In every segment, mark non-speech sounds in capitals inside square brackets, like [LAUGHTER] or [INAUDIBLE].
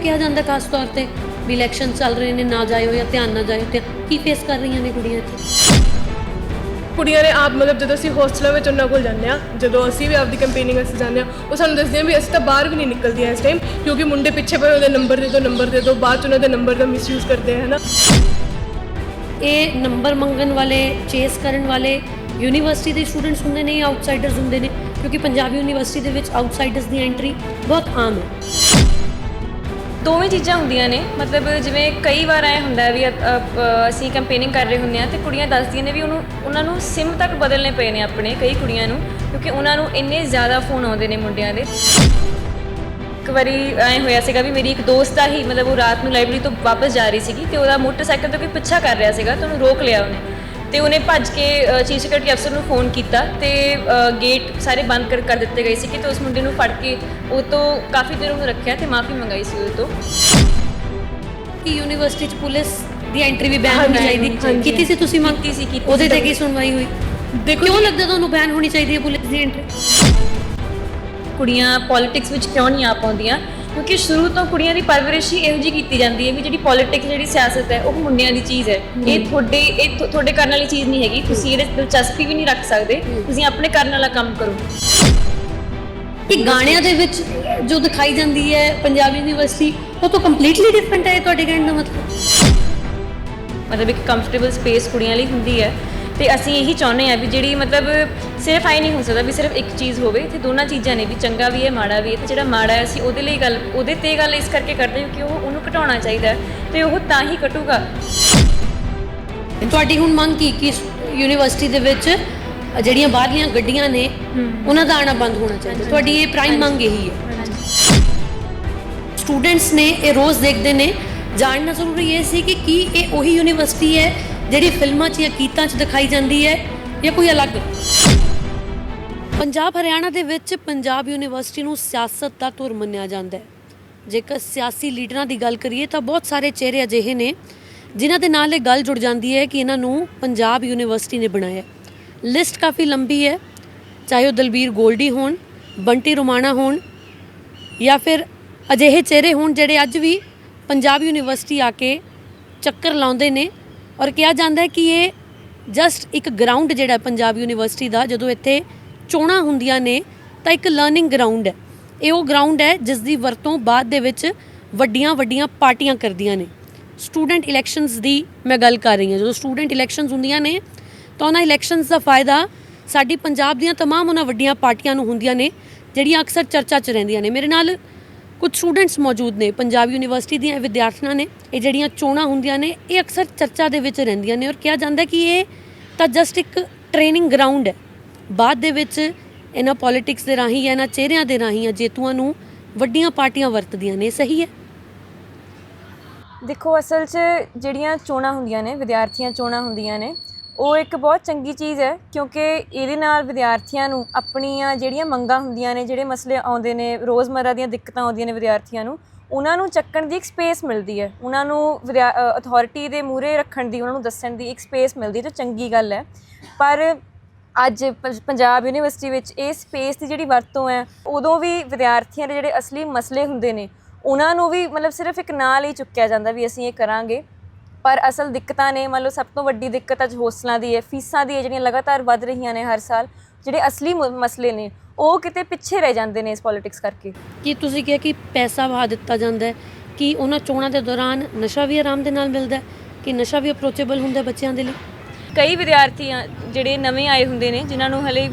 ਕਿਹਾ ਜਾਂਦਾ ਖਾਸ ਤੌਰ ਤੇ ਵੀ ਇਲੈਕਸ਼ਨ ਚੱਲ ਰਹੇ ਨੇ ਨਾ ਜਾਇਓ ਜਾਂ ਧਿਆਨ ਨਾ ਜਾਇਓ ਤੇ ਕੀ ਫੇਸ ਕਰ ਰਹੀਆਂ ਨੇ ਕੁੜੀਆਂ ਇੱਥੇ? ਕੁੜੀਆਂ ਨੇ ਆਪ ਮਤਲਬ ਜਦੋਂ ਅਸੀਂ ਹੋਸਟਲਾਂ ਵਿੱਚ ਉਹਨਾਂ ਕੋਲ ਜਾਂਦੇ ਆ ਜਦੋਂ ਅਸੀਂ ਵੀ ਆਪਦੀ ਕੰਪੇਨਿੰਗ ਵਾਸਤੇ ਜਾਂਦੇ ਆ ਉਹ ਸਾਨੂੰ ਦੱਸਦੇ ਆ ਵੀ ਅਸੀਂ ਤਾਂ ਬਾਹਰ ਵੀ ਨਹੀਂ ਨਿਕਲਦੀਆਂ ਇਸ ਟਾਈਮ ਕਿਉਂਕਿ ਮੁੰਡੇ ਪਿੱਛੇ ਪਏ ਉਹਦੇ ਨੰਬਰ ਦੇ ਦਿਓ ਨੰਬਰ ਦੇ ਦਿਓ ਬਾਅਦ ਚ ਉਹਨਾਂ ਦੇ ਨੰਬਰ ਦਾ ਮਿਸਯੂਜ਼ ਕਰਦੇ ਆ ਹਨਾ? ਇਹ ਨੰਬਰ ਮੰਗਣ ਵਾਲੇ ਚੇਸ ਕਰਨ ਵਾਲੇ ਯੂਨੀਵਰਸਿਟੀ ਦੇ ਸਟੂਡੈਂਟਸ ਹੁੰਦੇ ਨੇ ਆਊਟਸਾਈਡਰਸ ਹੁੰਦੇ ਨੇ? ਕਿਉਂਕਿ ਪੰਜਾਬ ਯੂਨੀਵਰਸਿਟੀ ਦੇ ਵਿੱਚ ਆਊਟਸਾਈਡਰਸ ਦੀ ਐਂਟਰੀ ਬਹੁਤ ਆਮ ਹੈ। ਦੋਵੇਂ ਚੀਜ਼ਾਂ ਹੁੰਦੀਆਂ ਨੇ। ਮਤਲਬ ਜਿਵੇਂ ਕਈ ਵਾਰ ਐ ਹੁੰਦਾ ਵੀ ਅ- ਅ- ਅਸੀਂ ਕੈਂਪੇਨਿੰਗ ਕਰ ਰਹੇ ਹੁੰਦੇ ਆ ਤੇ ਕੁੜੀਆਂ ਦੱਸਦੀਆਂ ਨੇ ਵੀ ਉਹਨੂੰ, ਉਹਨਾਂ ਨੂੰ ਸਿਮ ਤੱਕ ਬਦਲਨੇ ਪਏ ਨੇ ਆਪਣੇ ਕਈ ਕੁੜੀਆਂ ਨੂੰ, ਕਿਉਂਕਿ ਉਹਨਾਂ ਨੂੰ ਇੰਨੇ ਜ਼ਿਆਦਾ ਫੋਨ ਆਉਂਦੇ ਨੇ ਮੁੰਡਿਆਂ ਦੇ। ਇੱਕ ਵਾਰੀ ਐ ਹੋਇਆ ਸੀਗਾ ਵੀ ਮੇਰੀ ਇੱਕ ਦੋਸਤ ਆ ਹੀ, ਮਤਲਬ ਉਹ ਰਾਤ ਨੂੰ ਲਾਇਬ੍ਰੇਰੀ ਤੋਂ ਵਾਪਸ ਜਾ ਰਹੀ ਸੀਗੀ ਤੇ ਉਹਦਾ ਮੋਟਰਸਾਈਕਲ ਤੋਂ ਕੋਈ ਪਿੱਛਾ ਕਰ ਰਿਹਾ ਸੀਗਾ ਤੇ ਉਹਨੂੰ ਰੋਕ ਲਿਆ ਉਹਨੇ। ਤੇ ਉਹਨੇ ਭੱਜ ਕੇ ਚੀਫ ਸੈਕਟਰੀ ਅਫਸਰ ਨੂੰ ਫੋਨ ਕੀਤਾ ਤੇ ਅ, ਗੇਟ ਸਾਰੇ ਬੰਦ ਕਰ ਕਰ ਦਿੱਤੇ ਗਏ ਸੀ ਕਿ ਤੇ ਉਸ ਮੁੰਡੇ ਨੂੰ ਫੜ ਕੇ ਉਹ ਤੋਂ ਕਾਫੀ ਦੇਰ ਉਹਨੂੰ ਰੱਖਿਆ ਤੇ ਮਾਫੀ ਮੰਗਾਈ ਸੀ ਉਹਦੇ ਤੋਂ। ਕਿ ਯੂਨੀਵਰਸਿਟੀ ਚ ਪੁਲਿਸ ਦੀ ਐਂਟਰੀ ਵੀ ਬੈਨ ਹੋਣੀ ਹਾਂਜੀ, ਚਾਹੀਦੀ? ਹਾਂਜੀ। ਕੀਤੀ ਸੀ ਤੁਸੀਂ ਮੰਗ? ਕੀਤੀ ਸੀ, ਕੀਤੀ ਉਹਦੇ ਤੇ। ਕੀ ਸੁਣਵਾਈ ਹੋਈ? ਦੇਖੋ ਕਿਉਂ ਲੱਗਦਾ ਤੁਹਾਨੂੰ ਬੈਨ ਹੋਣੀ ਚਾਹੀਦੀ ਹੈ ਪੁਲਿਸ ਦੀ ਐਂਟਰੀ ਕੁੜੀਆਂ ਪੋਲਿਟਿਕਸ ਵਿੱਚ ਕਿਉਂ ਨਹੀਂ ਆ ਪਾਉਂਦੀਆਂ? ਕਿਉਂਕਿ ਸ਼ੁਰੂ ਤੋਂ ਕੁੜੀਆਂ ਦੀ ਪਰਵਰਿਸ਼ ਹੀ ਇਹੋ ਕੀਤੀ ਜਾਂਦੀ ਹੈ ਵੀ ਜਿਹੜੀ ਪੋਲਿਟਿਕਸ ਜਿਹੜੀ ਸਿਆਸਤ ਹੈ ਉਹ ਮੁੰਡਿਆਂ ਦੀ ਚੀਜ਼ ਹੈ। ਇਹ ਤੁਹਾਡੇ ਇਹ ਤੁ- ਤੁਹਾਡੇ ਕਰਨ ਵਾਲੀ ਚੀਜ਼ ਨਹੀਂ ਹੈਗੀ। ਤੁਸੀਂ ਇਹਦੇ 'ਚ ਦਿਲਚਸਪੀ ਵੀ ਨਹੀਂ ਰੱਖ ਸਕਦੇ। ਤੁਸੀਂ ਆਪਣੇ ਕਰਨ ਵਾਲਾ ਕੰਮ ਕਰੋ। ਕਿ ਗਾਣਿਆਂ ਦੇ ਵਿੱਚ ਜੋ ਦਿਖਾਈ ਜਾਂਦੀ ਹੈ ਪੰਜਾਬ ਯੂਨੀਵਰਸਿਟੀ ਉਹ ਤਾਂ ਕੰਪਲੀਟਲੀ ਡਿਫਰੈਂਟ ਹੈ ਇਹ ਤੁਹਾਡੇ ਕਹਿਣ ਦਾ ਮਤਲਬ? ਮਤਲਬ ਇੱਕ ਕੰਫਰਟੇਬਲ ਸਪੇਸ ਕੁੜੀਆਂ ਲਈ ਹੁੰਦੀ ਹੈ। ਤੇ ਅਸੀਂ ਇਹੀ ਚਾਹੁੰਦੇ ਹਾਂ ਵੀ ਜਿਹੜੀ ਮਤਲਬ ਸਿਰਫ ਆਈ ਨਹੀਂ ਹੋ ਸਕਦਾ ਵੀ ਸਿਰਫ ਇੱਕ ਚੀਜ਼ ਹੋਵੇ ਤੇ ਦੋਨਾਂ ਚੀਜ਼ਾਂ ਨੇ ਵੀ ਚੰਗਾ ਵੀ ਹੈ ਮਾੜਾ ਵੀ ਹੈ ਤੇ ਜਿਹੜਾ ਮਾੜਾ ਹੈ ਅਸੀਂ ਉਹਦੇ ਲਈ ਗੱਲ ਉਹਦੇ ਤੇ ਗੱਲ ਇਸ ਕਰਕੇ ਕਰਦੇ ਹਾਂ ਕਿ ਉਹ ਉਹਨੂੰ ਘਟਾਉਣਾ ਚਾਹੀਦਾ ਹੈ ਤੇ ਉਹ ਤਾਂ ਹੀ ਘਟੂਗਾ। ਤੁਹਾਡੀ ਹੁਣ ਮੰਗ ਕੀ ਕਿ ਯੂਨੀਵਰਸਿਟੀ ਦੇ ਵਿੱਚ ਜਿਹੜੀਆਂ ਬਾਹਰਲੀਆਂ ਗੱਡੀਆਂ ਨੇ ਉਹਨਾਂ ਦਾ ਆਣਾ ਬੰਦ ਹੋਣਾ ਚਾਹੀਦਾ? ਤੁਹਾਡੀ ਇਹ ਪ੍ਰਾਈਮ ਮੰਗ ਇਹੀ ਹੈ? ਸਟੂਡੈਂਟਸ ਨੇ ਇਹ ਰੋਜ਼ ਦੇਖਦੇ ਨੇ। ਜਾਣਨਾ ਜ਼ਰੂਰੀ ਇਹ ਸੀ ਕਿ ਕੀ ਇਹ ਉਹੀ ਯੂਨੀਵਰਸਿਟੀ ਹੈ ਜਿਹੜੀ ਫਿਲਮਾਂ 'ਚ ਜਾਂ ਗੀਤਾਂ 'ਚ ਦਿਖਾਈ ਜਾਂਦੀ ਹੈ ਜਾਂ ਕੋਈ ਅਲੱਗ। ਪੰਜਾਬ, ਹਰਿਆਣਾ ਦੇ ਵਿੱਚ ਪੰਜਾਬ ਯੂਨੀਵਰਸਿਟੀ ਨੂੰ ਸਿਆਸਤ ਦਾ ਧੁਰ ਮੰਨਿਆ ਜਾਂਦਾ ਹੈ। ਜੇਕਰ ਸਿਆਸੀ ਲੀਡਰਾਂ ਦੀ ਗੱਲ ਕਰੀਏ ਤਾਂ ਬਹੁਤ ਸਾਰੇ ਚਿਹਰੇ ਅਜਿਹੇ ਨੇ ਜਿਨ੍ਹਾਂ ਦੇ ਨਾਲ ਇਹ ਗੱਲ ਜੁੜ ਜਾਂਦੀ ਹੈ ਕਿ ਇਹਨਾਂ ਨੂੰ ਪੰਜਾਬ ਯੂਨੀਵਰਸਿਟੀ ਨੇ ਬਣਾਇਆ ਲਿਸਟ ਕਾਫੀ ਲੰਬੀ ਹੈ, ਚਾਹੇ ਉਹ ਦਲਬੀਰ ਗੋਲਡੀ ਹੋਣ, ਬੰਟੀ ਰੋਮਾਣਾ ਹੋਣ, ਜਾਂ ਫਿਰ ਅਜਿਹੇ ਚਿਹਰੇ ਹੋਣ ਜਿਹੜੇ ਅੱਜ ਵੀ ਪੰਜਾਬ ਯੂਨੀਵਰਸਿਟੀ ਆ ਕੇ ਚੱਕਰ ਲਾਉਂਦੇ ਨੇ ਔਰ ਕਿਹਾ ਜਾਂਦਾ ਹੈ ਕਿ ਇਹ ਜਸਟ ਇੱਕ ਗਰਾਊਂਡ ਜਿਹੜਾ ਹੈ ਪੰਜਾਬ ਯੂਨੀਵਰਸਿਟੀ ਦਾ ਜਦੋਂ ਇੱਥੇ ਚੋਣਾਂ ਹੁੰਦੀਆਂ ਨੇ ਤਾਂ ਇੱਕ ਲਰਨਿੰਗ ਗਰਾਊਂਡ ਹੈ ਇਹ ਉਹ ਗਰਾਊਂਡ ਹੈ ਜਿਸ ਦੀ ਵਰਤੋਂ ਬਾਅਦ ਦੇ ਵਿੱਚ ਵੱਡੀਆਂ ਵੱਡੀਆਂ ਪਾਰਟੀਆਂ ਕਰਦੀਆਂ ਨੇ ਸਟੂਡੈਂਟ ਇਲੈਕਸ਼ਨਸ ਦੀ ਮੈਂ ਗੱਲ ਕਰ ਰਹੀ ਹਾਂ ਜਦੋਂ ਸਟੂਡੈਂਟ ਇਲੈਕਸ਼ਨਸ ਹੁੰਦੀਆਂ ਨੇ ਤਾਂ ਉਹਨਾਂ ਇਲੈਕਸ਼ਨਸ ਦਾ ਫਾਇਦਾ ਸਾਡੀ ਪੰਜਾਬ ਦੀਆਂ तमाम ਉਹਨਾਂ ਵੱਡੀਆਂ ਪਾਰਟੀਆਂ ਨੂੰ ਹੁੰਦੀਆਂ ਨੇ ਜਿਹੜੀਆਂ ਅਕਸਰ ਚਰਚਾ 'ਚ ਰਹਿੰਦੀਆਂ ਨੇ ਮੇਰੇ ਨਾਲ ਕੁਝ ਸਟੂਡੈਂਟਸ ਮੌਜੂਦ ਨੇ। ਪੰਜਾਬ ਯੂਨੀਵਰਸਿਟੀ ਦੀਆਂ ਵਿਦਿਆਰਥਣਾਂ ਨੇ, ਇਹ ਜਿਹੜੀਆਂ ਚੋਣਾਂ ਹੁੰਦੀਆਂ ਨੇ, ਇਹ ਅਕਸਰ ਚਰਚਾ ਦੇ ਵਿੱਚ ਰਹਿੰਦੀਆਂ ਨੇ ਔਰ ਕਿਹਾ ਜਾਂਦਾ ਕਿ ਇਹ ਤਾਂ ਜਸਟ ਇੱਕ ਟ੍ਰੇਨਿੰਗ ਗਰਾਊਂਡ ਹੈ। ਬਾਅਦ ਦੇ ਵਿੱਚ ਇਹਨਾਂ ਪੋਲਿਟਿਕਸ ਦੇ ਰਾਹੀਂ ਜਾਂ ਇਹਨਾਂ ਚਿਹਰਿਆਂ ਦੇ ਰਾਹੀਂ ਜੇਤੂਆਂ ਨੂੰ ਵੱਡੀਆਂ ਪਾਰਟੀਆਂ ਵਰਤਦੀਆਂ ਨੇ। ਸਹੀ ਹੈ? ਦੇਖੋ, ਅਸਲ 'ਚ ਜਿਹੜੀਆਂ ਚੋਣਾਂ ਹੁੰਦੀਆਂ ਨੇ, ਵਿਦਿਆਰਥੀਆਂ ਚੋਣਾਂ ਹੁੰਦੀਆਂ ਨੇ ਉਹ ਇੱਕ ਬਹੁਤ ਚੰਗੀ ਚੀਜ਼ ਹੈ, ਕਿਉਂਕਿ ਇਹਦੇ ਨਾਲ ਵਿਦਿਆਰਥੀਆਂ ਨੂੰ ਆਪਣੀਆਂ ਜਿਹੜੀਆਂ ਮੰਗਾਂ ਹੁੰਦੀਆਂ ਨੇ, ਜਿਹੜੇ ਮਸਲੇ ਆਉਂਦੇ ਨੇ ਰੋਜ਼ਮਰਰਾ ਦੀਆਂ ਦਿੱਕਤਾਂ ਆਉਂਦੀਆਂ ਨੇ ਵਿਦਿਆਰਥੀਆਂ ਨੂੰ, ਉਹਨਾਂ ਨੂੰ ਚੱਕਣ ਦੀ ਇੱਕ ਸਪੇਸ ਮਿਲਦੀ ਹੈ। ਉਹਨਾਂ ਨੂੰ ਅਥਾਰਟੀ ਦੇ ਮੂਹਰੇ ਰੱਖਣ ਦੀ, ਉਹਨਾਂ ਨੂੰ ਦੱਸਣ ਦੀ ਇੱਕ ਸਪੇਸ ਮਿਲਦੀ ਜੋ ਚੰਗੀ ਗੱਲ ਹੈ। ਪਰ ਅੱਜ ਪੰਜ- ਪੰਜਾਬ ਯੂਨੀਵਰਸਿਟੀ ਵਿੱਚ ਇਹ ਸਪੇਸ ਦੀ ਜਿਹੜੀ ਵਰਤੋਂ ਹੈ, ਉਦੋਂ ਵੀ ਵਿਦਿਆਰਥੀਆਂ ਦੇ ਜਿਹੜੇ ਅਸਲੀ ਮਸਲੇ ਹੁੰਦੇ ਨੇ, ਉਹਨਾਂ ਨੂੰ ਵੀ ਮਤਲਬ ਸਿਰਫ ਇੱਕ ਨਾਂ ਲਈ ਚੁੱਕਿਆ ਜਾਂਦਾ ਵੀ ਅਸੀਂ ਇਹ ਕਰਾਂਗੇ। ਪਰ ਅਸਲ ਦਿੱਕਤਾਂ ਨੇ ਮੰਨ ਲਓ ਸਭ ਤੋਂ ਵੱਡੀ ਦਿੱਕਤ ਅੱਜ ਹੋਸਟਲਾਂ ਦੀ ਹੈ ਫੀਸਾਂ ਦੀ ਹੈ ਜਿਹੜੀਆਂ ਲਗਾਤਾਰ ਵੱਧ ਰਹੀਆਂ ਨੇ ਹਰ ਸਾਲ ਜਿਹੜੇ ਅਸਲੀ ਮਸਲੇ ਨੇ ਉਹ ਕਿਤੇ ਪਿੱਛੇ ਰਹਿ ਜਾਂਦੇ ਨੇ ਇਸ ਪੋਲਿਟਿਕਸ ਕਰਕੇ। ਕਿ ਤੁਸੀਂ ਕਿਹਾ ਕਿ ਪੈਸਾ ਵਹਾ ਦਿੱਤਾ ਜਾਂਦਾ ਹੈ? ਕਿ ਉਹਨਾਂ ਚੋਣਾਂ ਦੇ ਦੌਰਾਨ ਨਸ਼ਾ ਵੀ ਆਰਾਮ ਦੇ ਨਾਲ ਮਿਲਦਾ ਹੈ? ਕਿ ਨਸ਼ਾ ਵੀ ਅਪਰੋਚੇਬਲ ਹੁੰਦਾ ਬੱਚਿਆਂ ਦੇ ਲਈ? ਕਈ ਵਿਦਿਆਰਥੀ ਆ ਜਿਹੜੇ ਨਵੇਂ ਆਏ ਹੁੰਦੇ ਨੇ ਜਿਨ੍ਹਾਂ ਨੂੰ ਹਲੇ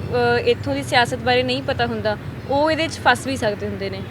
ਇੱਥੋਂ ਦੀ ਸਿਆਸਤ ਬਾਰੇ ਨਹੀਂ ਪਤਾ ਹੁੰਦਾ ਉਹ ਇਹਦੇ 'ਚ ਫਸ ਵੀ ਸਕਦੇ ਹੁੰਦੇ ਨੇ।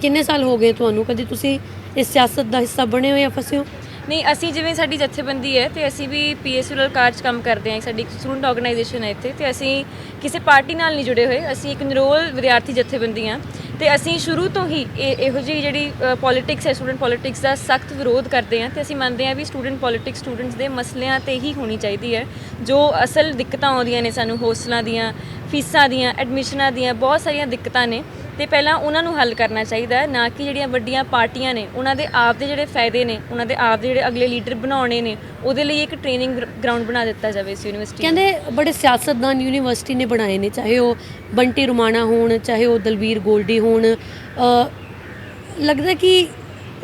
ਕਿੰਨੇ ਸਾਲ ਹੋ ਗਏ ਤੁਹਾਨੂੰ? ਕਦੀ ਤੁਸੀਂ ਇਸ ਸਿਆਸਤ ਦਾ ਹਿੱਸਾ ਬਣੇ ਹੋ ਜਾਂ ਫਸੇ ਹੋ? ਨਹੀਂ, ਅਸੀਂ ਜਿਵੇਂ ਸਾਡੀ ਜਥੇਬੰਦੀ ਹੈ ਤੇ ਅਸੀਂ ਵੀ ਪੀਐਸਯੂ ਨਾਲ ਕਾਰਜ ਕੰਮ ਕਰਦੇ ਹਾਂ ਸਾਡੀ ਸਟੂਡੈਂਟ ਆਰਗੇਨਾਈਜੇਸ਼ਨ ਹੈ ਇੱਥੇ ਤੇ ਅਸੀਂ ਕਿਸੇ ਪਾਰਟੀ ਨਾਲ ਨਹੀਂ ਜੁੜੇ ਹੋਏ, ਅਸੀਂ ਇੱਕ ਨਿਰੋਲ ਵਿਦਿਆਰਥੀ ਜਥੇਬੰਦੀ ਹਾਂ ਤੇ ਅਸੀਂ ਸ਼ੁਰੂ ਤੋਂ ਹੀ ਇਹੋ ਜਿਹੀ ਜਿਹੜੀ ਪੋਲਿਟਿਕਸ ਹੈ ਸਟੂਡੈਂਟ ਪੋਲਿਟਿਕਸ ਦਾ ਸਖਤ ਵਿਰੋਧ ਕਰਦੇ ਹਾਂ ਤੇ ਅਸੀਂ ਮੰਨਦੇ ਹਾਂ ਵੀ ਸਟੂਡੈਂਟ ਪੋਲਿਟਿਕਸ ਸਟੂਡੈਂਟਸ ਦੇ ਮਸਲਿਆਂ ਤੇ ਹੀ ਹੋਣੀ ਚਾਹੀਦੀ ਹੈ, ਜੋ ਅਸਲ ਦਿੱਕਤਾਂ ਆਉਂਦੀਆਂ ਨੇ ਸਾਨੂੰ ਹੋਸਟਲਾਂ ਦੀਆਂ, ਫੀਸਾਂ ਦੀਆਂ ਐਡਮਿਸ਼ਨਾਂ ਦੀਆਂ, ਬਹੁਤ ਸਾਰੀਆਂ ਦਿੱਕਤਾਂ ਨੇ ਤੇ ਪਹਿਲਾਂ ਉਹਨਾਂ ਨੂੰ ਹੱਲ ਕਰਨਾ ਚਾਹੀਦਾ ਹੈ, ਨਾ ਕਿ ਜਿਹੜੀਆਂ ਵੱਡੀਆਂ ਪਾਰਟੀਆਂ ਨੇ, ਉਹਨਾਂ ਦੇ ਆਪ ਦੇ ਜਿਹੜੇ ਫਾਇਦੇ ਨੇ, ਉਹਨਾਂ ਦੇ ਆਪ ਦੇ ਜਿਹੜੇ ਅਗਲੇ ਲੀਡਰ ਬਣਾਉਣੇ ਨੇ, ਉਹਦੇ ਲਈ ਇੱਕ ਟ੍ਰੇਨਿੰਗ ਗਰਾਊਂਡ ਬਣਾ ਦਿੱਤਾ ਜਾਵੇ ਇਸ ਯੂਨੀਵਰਸਿਟੀ ਕਹਿੰਦੇ ਬੜੇ ਸਿਆਸਤਦਾਨ ਯੂਨੀਵਰਸਿਟੀ ਨੇ ਬਣਾਏ ਨੇ, ਚਾਹੇ ਉਹ ਬੰਟੀ ਰੁਮਾਣਾ ਹੋਣ, ਚਾਹੇ ਉਹ ਦਲਵੀਰ ਗੋਲਡੀ ਹੋਣ। ਲੱਗਦਾ ਕਿ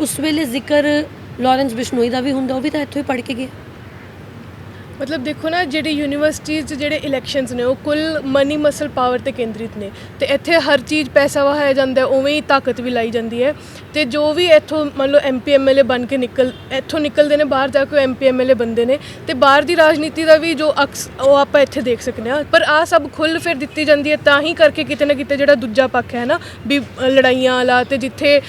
ਉਸ ਵੇਲੇ ਜ਼ਿਕਰ ਲਾਰੈਂਸ ਬਿਸ਼ਨੋਈ ਦਾ ਵੀ ਹੁੰਦਾ, ਉਹ ਵੀ ਤਾਂ ਇੱਥੋਂ ਹੀ ਪੜ੍ਹ ਕੇ ਗਿਆ। ਮਤਲਬ ਦੇਖੋ ਨਾ ਜਿਹੜੀ ਯੂਨੀਵਰਸਿਟੀਜ਼ 'ਚ ਜਿਹੜੇ ਇਲੈਕਸ਼ਨਸ ਨੇ ਉਹ ਕੁੱਲ ਮਨੀ ਮਸਲ ਪਾਵਰ ਤੇ ਕੇਂਦਰਿਤ ਨੇ। ਤੇ ਇੱਥੇ ਹਰ ਚੀਜ਼ ਪੈਸਾ ਵਹਾਇਆ ਜਾਂਦਾ ਹੈ ਉਵੇਂ ਹੀ ਤਾਕਤ ਵੀ ਲਾਈ ਜਾਂਦੀ ਹੈ। ਤੇ ਜੋ ਵੀ ਇੱਥੋਂ ਮੰਨ ਲਓ ਐਮਪੀ ਐਮਐਲਏ ਬਣ ਕੇ ਨਿਕਲ ਇੱਥੋਂ ਨਿਕਲਦੇ ਨੇ ਬਾਹਰ ਜਾ ਕੇ ਐਮਪੀ ਐਮਐਲਏ ਬੰਦੇ ਨੇ। ਤੇ ਬਾਹਰ ਦੀ ਰਾਜਨੀਤੀ ਦਾ ਵੀ ਜੋ ਅਕਸ ਉਹ ਆਪਾਂ ਇੱਥੇ ਦੇਖ ਸਕਦੇ ਹਾਂ। ਪਰ ਆ ਸਭ ਖੁੱਲ ਫਿਰ ਦਿੱਤੀ ਜਾਂਦੀ ਹੈ ਤਾਂ ਹੀ ਕਰਕੇ ਕਿਤੇ ਨਾ ਕਿਤੇ ਜਿਹੜਾ ਦੂਜਾ ਪੱਖ ਹੈ ਨਾ ਵੀ ਅ, ਲੜਾਈਆਂ ਵਾਲਾ ਤੇ ਜਿੱਥੇ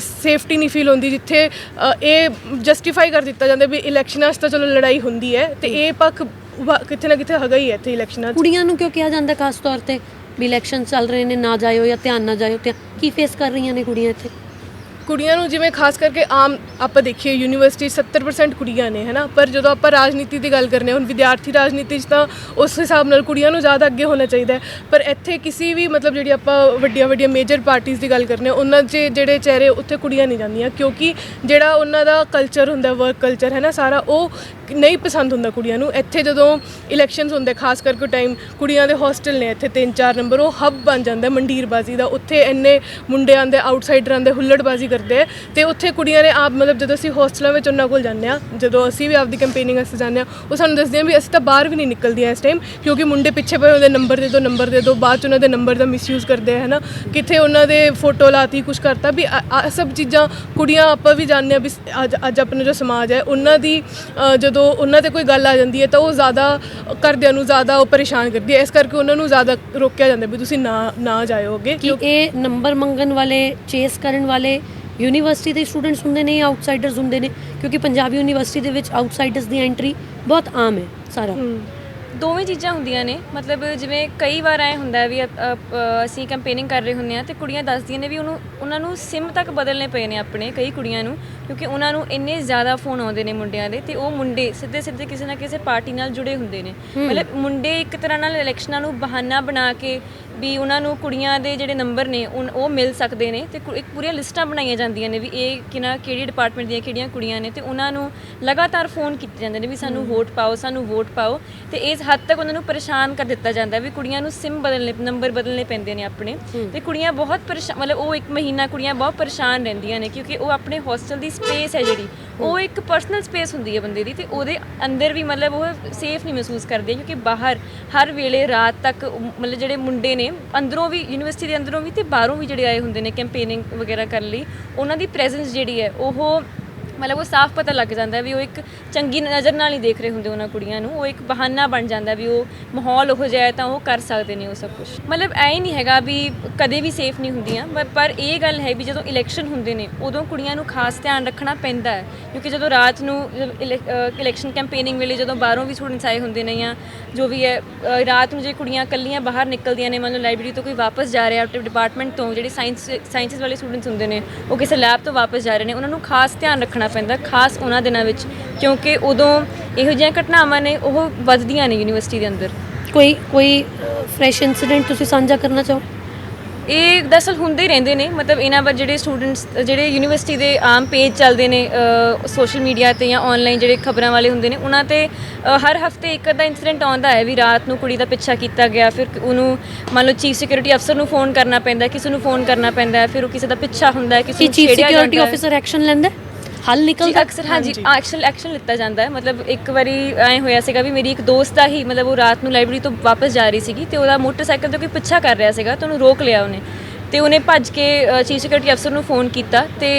ਸੇਫਟੀ ਨਹੀਂ ਫੀਲ ਹੁੰਦੀ ਜਿੱਥੇ ਅ, ਇਹ ਜਸਟੀਫਾਈ ਕਰ ਦਿੱਤਾ ਜਾਂਦਾ ਵੀ ਇਲੈਕਸ਼ਨਾਂ 'ਚ ਤਾਂ ਚਲੋ ਲੜਾਈ ਹੁੰਦੀ ਹੈ। ਤੇ ਇਹ ਪੱਖ ਵਾ- ਕਿਤੇ ਨਾ ਕਿਤੇ ਹੈਗਾ ਹੀ ਹੈ ਇੱਥੇ ਇਲੈਕਸ਼ਨਾਂ 'ਚ। ਕੁੜੀਆਂ ਨੂੰ ਕਿਉਂ ਕਿਹਾ ਜਾਂਦਾ ਖਾਸ ਤੌਰ ਤੇ ਵੀ ਇਲੈਕਸ਼ਨ ਚੱਲ ਰਹੇ ਨੇ, ਨਾ ਜਾਇਓ ਜਾਂ ਧਿਆਨ ਨਾ ਜਾਇਓ, ਤੇ ਕੀ ਫੇਸ ਕਰ ਰਹੀਆਂ ਨੇ ਕੁੜੀਆਂ ਇੱਥੇ? ਕੁੜੀਆਂ ਨੂੰ ਜਿਵੇਂ ਖਾਸ ਕਰਕੇ ਆਮ ਆਪਾਂ ਦੇਖੀਏ ਯੂਨੀਵਰਸਿਟੀ 70% ਕੁੜੀਆਂ ਨੇ, ਹੈਨਾ? ਪਰ ਜਦੋਂ ਆਪਾਂ ਰਾਜਨੀਤੀ ਦੀ ਗੱਲ ਕਰਨੇ ਹੁਣ ਵਿਦਿਆਰਥੀ ਰਾਜਨੀਤੀ 'ਚ ਤਾਂ ਉਸ ਹਿਸਾਬ ਨਾਲ ਕੁੜੀਆਂ ਨੂੰ ਜ਼ਿਆਦਾ ਅੱਗੇ ਹੋਣਾ ਚਾਹੀਦਾ ਪਰ ਇੱਥੇ ਕਿਸੇ ਵੀ ਮਤਲਬ ਜਿਹੜੀ ਆਪਾਂ ਵੱਡੀਆਂ ਵੱਡੀਆਂ ਮੇਜਰ ਪਾਰਟੀਆਂ ਦੀ ਗੱਲ ਕਰਨੇ ਉਹਨਾਂ 'ਚ ਜਿਹੜੇ ਚਿਹਰੇ ਉੱਥੇ ਕੁੜੀਆਂ ਨਹੀਂ ਜਾਂਦੀਆਂ, ਕਿਉਂਕਿ ਜਿਹੜਾ ਉਹਨਾਂ ਦਾ ਕਲਚਰ ਹੁੰਦਾ ਵਰਕ ਕਲਚਰ ਹੈ ਨਾ ਸਾਰਾ ਉਹ ਨਹੀਂ ਪਸੰਦ ਹੁੰਦਾ ਕੁੜੀਆਂ ਨੂੰ। ਇੱਥੇ ਜਦੋਂ ਇਲੈਕਸ਼ਨਸ ਹੁੰਦੇ, ਖਾਸ ਕਰਕੇ ਟਾਈਮ ਕੁੜੀਆਂ ਦੇ ਹੋਸਟਲ ਨੇ ਇੱਥੇ 3-4 ਨੰਬਰ ਉਹ ਹੱਬ ਬਣ ਜਾਂਦਾ ਮੰਡੀਰਬਾਜ਼ੀ ਦਾ। ਉੱਥੇ ਇੰਨੇ ਮੁੰਡੇ ਆਂਦੇ ਆਊਟਸਾਈਡਰਾਂ ਦੇ ਹੁੱਲੜਬਾਜ਼ੀ ਕਰਦੇ ਆ। ਤੇ ਉੱਥੇ ਕੁੜੀਆਂ ਨੇ ਆਪ ਮਤਲਬ ਜਦੋਂ ਅਸੀਂ ਹੋਸਟਲਾਂ ਵਿੱਚ ਉਹਨਾਂ ਕੋਲ ਜਾਂਦੇ ਆ, ਜਦੋਂ ਅਸੀਂ ਵੀ ਆਪਦੀ ਕੈਂਪੇਨਿੰਗ ਵਾਸਤੇ ਜਾਂਦੇ ਆ, ਉਹ ਸਾਨੂੰ ਦੱਸਦੇ ਆ ਵੀ ਅਸੀਂ ਤਾਂ ਬਾਹਰ ਵੀ ਨਹੀਂ ਨਿਕਲਦੀਆਂ ਇਸ ਟਾਈਮ ਕਿਉਂਕਿ ਮੁੰਡੇ ਪਿੱਛੇ ਪਏ ਉਹਦੇ ਨੰਬਰ ਦੇ ਦਿਓ ਨੰਬਰ ਦੇ ਦਿਓ ਬਾਅਦ ਚ ਉਹਨਾਂ ਦੇ ਨੰਬਰ ਦਾ ਮਿਸਯੂਜ਼ ਕਰਦੇ ਆ ਹੈ ਨਾ ਕਿੱਥੇ ਉਹਨਾਂ ਦੇ ਫੋਟੋ ਲਾਤੀ ਕੁਝ ਕਰਤਾ, ਵੀ ਆ ਸਭ ਚੀਜ਼ਾਂ ਕੁੜੀਆਂ ਆਪਾਂ ਵੀ ਜਾਣਦੇ ਆ ਵੀ ਅੱਜ ਅੱਜ ਆਪਣਾ ਜੋ ਸਮਾਜ ਹੈ, ਉਹਨਾਂ ਦੀ ਜਦੋਂ ਉਹਨਾਂ ਤੇ ਕੋਈ ਗੱਲ ਆ ਜਾਂਦੀ ਹੈ ਤਾਂ ਉਹ ਜ਼ਿਆਦਾ ਘਰਦਿਆਂ ਨੂੰ ਜ਼ਿਆਦਾ ਉਹ ਪਰੇਸ਼ਾਨ ਕਰਦੀ ਹੈ। ਇਸ ਕਰਕੇ ਉਹਨਾਂ ਨੂੰ ਜ਼ਿਆਦਾ ਰੋਕਿਆ ਜਾਂਦਾ ਵੀ ਤੁਸੀਂ ਨਾ ਨਾ ਜਾਇਓ ਅੱਗੇ ਕਿ ਇਹ ਨੰਬਰ ਮੰਗਣ ਵਾਲੇ ਚੇਸ ਕਰਨ ਵਾਲੇ ਯੂਨੀਵਰਸਿਟੀ ਦੇ ਸਟੂਡੈਂਟਸ ਹੁੰਦੇ ਨੇ ਜਾਂ ਆਊਟਸਾਈਡਰਸ ਹੁੰਦੇ ਨੇ ਕਿਉਂਕਿ ਪੰਜਾਬ ਯੂਨੀਵਰਸਿਟੀ ਦੇ ਵਿੱਚ ਆਊਟਸਾਈਡਰਸ ਦੀ ਐਂਟਰੀ ਬਹੁਤ ਆਮ ਹੈ ਸਾਰਾ। ਦੋਵੇਂ ਚੀਜ਼ਾਂ ਹੁੰਦੀਆਂ ਨੇ ਮਤਲਬ ਜਿਵੇਂ ਕਈ ਵਾਰ ਐ ਹੁੰਦਾ ਵੀ ਅਸੀਂ ਕੈਂਪੇਨਿੰਗ ਕਰ ਰਹੇ ਹੁੰਦੇ ਆ ਤੇ ਕੁੜੀਆਂ ਦੱਸਦੀਆਂ ਨੇ ਵੀ ਉਹਨੂੰ ਉਹਨਾਂ ਨੂੰ ਸਿਮ ਤੱਕ ਬਦਲਨੇ ਪਏ ਨੇ ਆਪਣੇ ਕਈ ਕੁੜੀਆਂ ਨੂੰ ਕਿਉਂਕਿ ਉਹਨਾਂ ਨੂੰ ਇੰਨੇ ਜ਼ਿਆਦਾ ਫੋਨ ਆਉਂਦੇ ਨੇ ਮੁੰਡਿਆਂ ਦੇ ਤੇ ਉਹ ਮੁੰਡੇ ਸਿੱਧੇ ਸਿੱਧੇ ਕਿਸੇ ਨਾ ਕਿਸੇ ਪਾਰਟੀ ਨਾਲ ਜੁੜੇ ਹੁੰਦੇ ਨੇ। ਮਤਲਬ ਮੁੰਡੇ ਇੱਕ ਤਰ੍ਹਾਂ ਨਾਲ ਇਲੈਕਸ਼ਨਾਂ ਨੂੰ ਬਹਾਨਾ ਬਣਾ ਕੇ ਵੀ ਉਹਨਾਂ ਨੂੰ ਕੁੜੀਆਂ ਦੇ ਜਿਹੜੇ ਨੰਬਰ ਨੇ ਉਨ- ਉਹ ਮਿਲ ਸਕਦੇ ਨੇ ਤੇ ਕੁ- ਇੱਕ ਪੂਰੀਆਂ ਲਿਸਟਾਂ ਬਣਾਈਆਂ ਜਾਂਦੀਆਂ ਨੇ ਵੀ ਇਹ ਕਿਨਾ ਕਿਹੜੀ ਡਿਪਾਰਟਮੈਂਟ ਦੀਆਂ ਕਿਹੜੀਆਂ ਕੁੜੀਆਂ ਨੇ ਤੇ ਉਹਨਾਂ ਨੂੰ ਲਗਾਤਾਰ ਫੋਨ ਕੀਤੇ ਜਾਂਦੇ ਨੇ ਵੀ ਸਾਨੂੰ ਵੋਟ ਪਾਓ ਸਾਨੂੰ ਵੋਟ ਪਾਓ ਤੇ ਇਸ ਹੱਦ ਤੱਕ ਉਹਨਾਂ ਨੂੰ ਪਰੇਸ਼ਾਨ ਕਰ ਦਿੱਤਾ ਜਾਂਦਾ ਵੀ ਕੁੜੀਆਂ ਨੂੰ ਸਿਮ ਬਦਲਨੇ ਨੰਬਰ ਬਦਲਨੇ ਪੈਂਦੇ ਨੇ ਆਪਣੇ ਤੇ ਕੁੜੀਆਂ ਬਹੁਤ ਪਰੇਸ਼ਾਨ ਮਤਲਬ ਉਹ ਇੱਕ ਮਹੀਨਾ ਕੁੜੀਆਂ ਬਹੁਤ ਪਰੇਸ਼ਾਨ ਰਹਿੰਦੀਆਂ ਨੇ ਕਿਉਂਕਿ ਉਹ ਆਪਣੇ ਹੋਸਟਲ ਦੀ ਸਪੇਸ ਹੈ ਜਿਹੜੀ ਉਹ ਇੱਕ ਪਰਸਨਲ ਸਪੇਸ ਹੁੰਦੀ ਹੈ ਬੰਦੇ ਦੀ ਤੇ ਉਹਦੇ ਅੰਦਰ ਵੀ ਮਤਲਬ ਉਹ ਸੇਫ ਨਹੀਂ ਮਹਿਸੂਸ ਕਰਦੇ ਕਿਉਂਕਿ ਬਾਹਰ, ਹਰ ਵੇਲੇ ਰਾਤ ਤੱਕ ਮਤਲਬ ਜਿਹੜੇ ਮੁੰਡੇ ਨੇ, ਅੰਦਰੋਂ ਵੀ ਯੂਨੀਵਰਸਿਟੀ ਦੇ ਅੰਦਰੋਂ ਵੀ ਤੇ ਬਾਹਰੋਂ ਵੀ ਜਿਹੜੇ ਆਏ ਹੁੰਦੇ ਨੇ ਕੈਂਪੇਨਿੰਗ ਵਗੈਰਾ ਕਰਨ ਲਈ, ਉਹਨਾਂ ਦੀ ਪ੍ਰੈਜ਼ੈਂਸ ਜਿਹੜੀ ਹੈ, ਉਹ ਮਤਲਬ ਉਹ ਸਾਫ਼ ਪਤਾ ਲੱਗ ਜਾਂਦਾ ਵੀ ਉਹ ਇੱਕ ਚੰਗੀ ਨਜ਼ਰ ਨਾਲ ਹੀ ਦੇਖ ਰਹੇ ਹੁੰਦੇ ਉਹਨਾਂ ਕੁੜੀਆਂ ਨੂੰ, ਉਹ ਇੱਕ ਬਹਾਨਾ ਬਣ ਜਾਂਦਾ ਵੀ ਉਹ ਮਾਹੌਲ ਉਹ ਜਿਹਾ ਤਾਂ ਉਹ ਕਰ ਸਕਦੇ ਨੇ ਉਹ ਸਭ ਕੁਝ ਮਤਲਬ ਐ ਹੀ ਨਹੀਂ ਹੈਗਾ ਵੀ ਕਦੇ ਵੀ ਸੇਫ ਨਹੀਂ ਹੁੰਦੀਆਂ, ਬ- ਪਰ ਇਹ ਗੱਲ ਹੈ ਵੀ ਜਦੋਂ ਇਲੈਕਸ਼ਨ ਹੁੰਦੇ ਨੇ, ਉਦੋਂ ਕੁੜੀਆਂ ਨੂੰ ਖਾਸ ਧਿਆਨ ਰੱਖਣਾ ਪੈਂਦਾ ਹੈ, ਕਿਉਂਕਿ ਜਦੋਂ ਰਾਤ ਨੂੰ ਇਲੈਕਸ਼ਨ ਕੈਂਪੇਨਿੰਗ ਵੇਲੇ ਜਦੋਂ ਬਾਹਰੋਂ ਵੀ ਸਟੂਡੈਂਟਸ ਆਏ ਹੁੰਦੇ ਨੇ ਜਾਂ ਜੋ ਵੀ ਹੈ ਰਾਤ ਨੂੰ ਜੇ ਕੁੜੀਆਂ ਕੱਲੀਆਂ ਬਾਹਰ ਨਿਕਲਦੀਆਂ ਨੇ, ਮੰਨ ਲਓ ਲਾਇਬ੍ਰੇਰੀ ਤੋਂ ਕੋਈ ਵਾਪਸ ਜਾ ਰਿਹਾ, ਆਪਣੇ ਡਿਪਾਰਟਮੈਂਟ ਤੋਂ, ਜਿਹੜੇ ਸਾਇੰਸ ਸਾਇੰਸਿਸ ਵਾਲੇ ਸਟੂਡੈਂਟਸ ਹੁੰਦੇ ਨੇ, ਉਹ ਕਿਸੇ ਲੈਬ ਤੋਂ ਵਾਪਸ ਜਾ ਰਹੇ ਨੇ, ਉਹਨਾਂ ਨੂੰ ਖਾਸ ਧਿਆਨ ਰੱਖਣਾ ਪੈਂਦਾ ਖਾਸ ਉਹਨਾਂ ਦਿਨਾਂ ਵਿੱਚ ਕਿਉਂਕਿ ਉਦੋਂ ਇਹੋ ਜਿਹੀਆਂ ਘਟਨਾਵਾਂ ਨੇ ਉਹ ਵੱਧਦੀਆਂ ਨੇ ਯੂਨੀਵਰਸਿਟੀ ਦੇ ਅੰਦਰ ਕੋਈ ਕੋਈ ਫਰੈਸ਼ ਇਨਸੀਡੈਂਟ ਤੁਸੀਂ ਸਾਂਝਾ ਕਰਨਾ ਚਾਹੋ ਇਹ ਦਰਅਸਲ ਹੁੰਦੇ ਹੀ ਰਹਿੰਦੇ ਨੇ ਮਤਲਬ ਇਹਨਾਂ ਪਰ ਜਿਹੜੇ ਸਟੂਡੈਂਟਸ ਜਿਹੜੇ ਯੂਨੀਵਰਸਿਟੀ ਦੇ ਆਮ ਪੇਜ ਚੱਲਦੇ ਨੇ ਸੋਸ਼ਲ ਮੀਡੀਆ ਤੇ ਜਾਂ ਆਨਲਾਈਨ ਜਿਹੜੇ ਖਬਰਾਂ ਵਾਲੇ ਹੁੰਦੇ ਨੇ ਉਹਨਾਂ ਤੇ ਹਰ ਹਫ਼ਤੇ ਇੱਕ ਅੱਧਾ ਇਨਸੀਡੈਂਟ ਆਉਂਦਾ ਹੈ ਵੀ ਰਾਤ ਨੂੰ ਕੁੜੀ ਦਾ ਪਿੱਛਾ ਕੀਤਾ ਗਿਆ ਫਿਰ ਉਹਨੂੰ ਮੰਨ ਲਓ ਚੀਫ ਸਿਕਿਉਰਿਟੀ ਅਫਸਰ ਨੂੰ ਫੋਨ ਕਰਨਾ ਪੈਂਦਾ ਕਿਸੇ ਨੂੰ ਫੋਨ ਕਰਨਾ ਪੈਂਦਾ ਫਿਰ ਉਹ ਕਿਸੇ ਦਾ ਪਿੱਛਾ ਹੁੰਦਾ ਹੈ ਕਿਸੇ ਨੂੰ ਚੀਫ ਛੇੜਿਆ ਸਿਕਿਉਰਿਟੀ ਜਾਂਦਾ ਹੈ। ਆਫੀਸਰ ਐਕਸ਼ਨ ਲੈਂਦਾ ਹੈ? ਹੱਲ ਜੀ ਨਿਕਲਦਾ? ਅਕਸਰ ਹਾਂਜੀ ਐਕਸ਼ਨ ਐਕਸ਼ਨ ਲਿੱਤਾ ਜਾਂਦਾ ਹੈ। ਮਤਲਬ ਇੱਕ ਵਾਰੀ ਐ ਹੋਇਆ ਸੀਗਾ ਵੀ ਮੇਰੀ ਇੱਕ ਦੋਸਤ ਆ ਹੀ ਮਤਲਬ ਉਹ ਰਾਤ ਨੂੰ ਲਾਇਬ੍ਰੇਰੀ ਤੋਂ ਵਾਪਸ ਜਾ ਰਹੀ ਸੀਗੀ ਤੇ ਉਹਦਾ ਮੋਟਰਸਾਈਕਲ ਤੋਂ ਕੋਈ ਪਿੱਛਾ ਕਰ ਰਿਹਾ ਸੀਗਾ ਤੇ ਉਹਨੂੰ ਰੋਕ ਲਿਆ ਉਹਨੇ। ਤੇ ਉਹਨੇ ਭੱਜ ਕੇ ਚੀਫ ਸਿਕਿਉਰਿਟੀ ਅਫਸਰ ਨੂੰ ਫੋਨ ਕੀਤਾ ਤੇ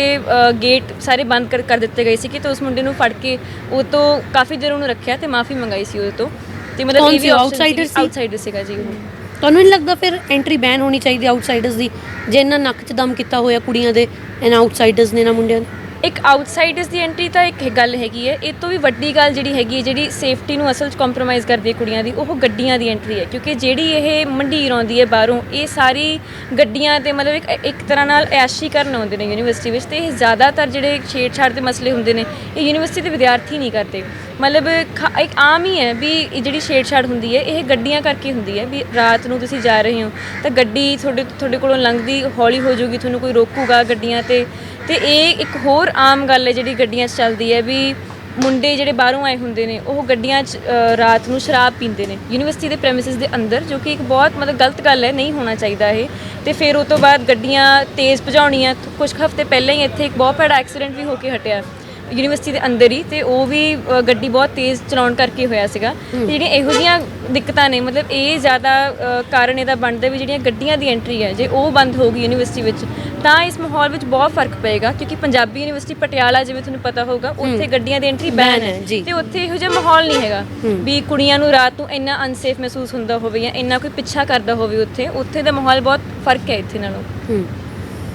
ਗੇਟ ਸਾਰੇ ਬੰਦ ਕਰ ਕਰ ਦਿੱਤੇ ਗਏ ਸੀ ਕਿ ਤੇ ਉਸ ਮੁੰਡੇ ਨੂੰ ਫੜ ਕੇ ਉਹ ਤੋਂ ਕਾਫੀ ਦੇਰ ਉਹਨੂੰ ਰੱਖਿਆ ਤੇ ਮਾਫੀ ਮੰਗਾਈ ਸੀ ਉਹਦੇ ਤੋਂ। ਤੇ ਮਤਲਬ ਇਹ? ਵੀ outsider ਸੀ? ਆਊਟਸਾਈਡਰ ਸੀਗਾ ਜੀ ਉਹ। ਤੁਹਾਨੂੰ ਨਹੀਂ ਲੱਗਦਾ ਫਿਰ ਐਂਟਰੀ ਬੈਨ ਹੋਣੀ ਚਾਹੀਦੀ ਆਊਟਸਾਈਡਰਸ ਦੀ? ਜੇ ਇਹਨਾਂ ਨੱਕ 'ਚ ਦਮ ਕੀਤਾ ਹੋਇਆ ਕੁੜੀਆਂ ਦੇ ਇਹਨਾਂ ਆਊਟਸਾਈਡਰਸ ਨੇ ਨਾ ਮੁੰਡਿਆਂ ਦੇ? ਇੱਕ ਆਊਟਸਾਈਡਰਸ ਦੀ ਐਂਟਰੀ ਤਾਂ ਇੱਕ ਗੱਲ ਹੈਗੀ ਹੈ, ਇਹ ਤੋਂ ਵੀ ਵੱਡੀ ਗੱਲ ਜਿਹੜੀ ਹੈਗੀ ਹੈ, ਜਿਹੜੀ ਸੇਫਟੀ ਨੂੰ ਅਸਲ 'ਚ ਕੰਪਰੋਮਾਈਜ਼ ਕਰਦੀ ਹੈ ਕੁੜੀਆਂ ਦੀ, ਉਹ ਗੱਡੀਆਂ ਦੀ ਐਂਟਰੀ ਹੈ। ਕਿਉਂਕਿ ਜਿਹੜੀ ਇਹ ਮੰਡੀਰ ਆਉਂਦੀ ਹੈ ਬਾਹਰੋਂ, ਇਹ ਸਾਰੀ ਗੱਡੀਆਂ ਤੇ ਮਤਲਬ ਇੱਕ ਇੱਕ ਤਰ੍ਹਾਂ ਨਾਲ ਐਸ਼ੀ ਕਰਨ ਆਉਂਦੇ ਨੇ ਯੂਨੀਵਰਸਿਟੀ ਵਿੱਚ ਤੇ ਇਹ ਜ਼ਿਆਦਾਤਰ ਜਿਹੜੇ ਛੇੜਛਾੜ ਦੇ ਮਸਲੇ ਹੁੰਦੇ ਨੇ, ਇਹ ਯੂਨੀਵਰਸਿਟੀ ਦੇ ਵਿਦਿਆਰਥੀ ਨਹੀਂ ਕਰਦੇ। ਮਤਲਬ ਖਾ- ਇੱਕ ਆਮ ਹੀ ਹੈ ਵੀ ਇਹ ਜਿਹੜੀ ਛੇੜਛਾੜ ਹੁੰਦੀ ਹੈ, ਇਹ ਗੱਡੀਆਂ ਕਰਕੇ ਹੁੰਦੀ ਹੈ ਵੀ ਰਾਤ ਨੂੰ ਤੁਸੀਂ ਜਾ ਰਹੇ ਹੋ ਤਾਂ ਗੱਡੀ ਤੁਹਾਡੇ ਤੁਹਾਡੇ ਕੋਲੋਂ ਲੰਘਦੀ, ਹੌਲੀ ਹੋ ਜਾਊਗੀ, ਤੁਹਾਨੂੰ ਕੋਈ ਰੋਕੂਗਾ ਗੱਡੀਆਂ ਤੇ। ਤੇ ਇਹ ਇੱਕ ਹੋਰ ਆਮ ਗੱਲ ਹੈ ਜਿਹੜੀ ਗੱਡੀਆਂ 'ਚ ਚੱਲਦੀ ਹੈ ਵੀ ਮੁੰਡੇ ਜਿਹੜੇ ਬਾਹਰੋਂ ਆਏ ਹੁੰਦੇ ਨੇ ਉਹ ਗੱਡੀਆਂ 'ਚ ਅ, ਰਾਤ ਨੂੰ ਸ਼ਰਾਬ ਪੀਂਦੇ ਨੇ। ਯੂਨੀਵਰਸਿਟੀ ਦੇ ਪ੍ਰੈਮਿਸਿਸ ਦੇ ਅੰਦਰ ਜੋ ਕਿ ਇੱਕ ਬਹੁਤ ਮਤਲਬ ਗਲਤ ਗੱਲ ਹੈ ਨਹੀਂ ਹੋਣਾ ਚਾਹੀਦਾ ਇਹ। ਤੇ ਫਿਰ ਉਹ ਤੋਂ ਬਾਅਦ ਗੱਡੀਆਂ ਤੇਜ਼ ਭਜਾਉਣੀਆਂ ਕੁਝ ਹਫ਼ਤੇ ਪਹਿਲਾਂ ਹੀ ਇੱਥੇ ਇੱਕ ਬਹੁਤ ਭੈੜਾ ਐਕਸੀਡੈਂਟ ਵੀ ਹੋ ਕੇ ਹਟਿਆ। ਯੂਨੀਵਰਸਿਟੀ ਦੇ ਅੰਦਰ ਹੀ ਤੇ ਉਹ ਵੀ ਅ, ਗੱਡੀ ਬਹੁਤ ਤੇਜ਼ ਚਲਾਉਣ ਕਰਕੇ ਹੋਇਆ ਸੀਗਾ। ਤੇ ਜਿਹੜੀਆਂ ਇਹੋ ਜਿਹੀਆਂ ਦਿੱਕਤਾਂ ਨੇ ਮਤਲਬ ਇਹ ਜ਼ਿਆਦਾ ਅ, ਕਾਰਨ ਇਹਦਾ ਬਣਦਾ ਵੀ ਜਿਹੜੀਆਂ ਗੱਡੀਆਂ ਦੀ ਐਂਟਰੀ ਹੈ ਜੇ ਉਹ ਬੰਦ ਹੋਊਗੀ ਯੂਨੀਵਰਸਿਟੀ ਵਿੱਚ ਤਾਂ ਇਸ ਮਾਹੌਲ ਵਿੱਚ ਬਹੁਤ ਫ਼ਰਕ ਪਏਗਾ। ਕਿਉਂਕਿ ਪੰਜਾਬੀ ਯੂਨੀਵਰਸਿਟੀ ਪਟਿਆਲਾ ਜਿਵੇਂ ਤੁਹਾਨੂੰ ਪਤਾ ਹੋਊਗਾ ਉੱਥੇ ਗੱਡੀਆਂ ਦੀ ਐਂਟਰੀ ਬੈਨ ਹੈ, ਜੀ। ਹੈ ਤੇ ਉੱਥੇ ਇਹੋ ਜਿਹਾ ਮਾਹੌਲ ਨਹੀਂ ਹੈਗਾ ਵੀ ਕੁੜੀਆਂ ਨੂੰ ਰਾਤ ਨੂੰ ਇੰਨਾ ਅਨਸੇਫ ਮਹਿਸੂਸ ਹੁੰਦਾ ਹੋਵੇ ਜਾਂ ਇੰਨਾ ਕੋਈ ਪਿੱਛਾ ਕਰਦਾ ਹੋਵੇ ਉੱਥੇ ਉੱਥੇ ਦਾ ਮਾਹੌਲ ਬਹੁਤ ਫ਼ਰਕ ਹੈ ਇੱਥੇ ਨਾਲੋਂ। ਹੂੰ।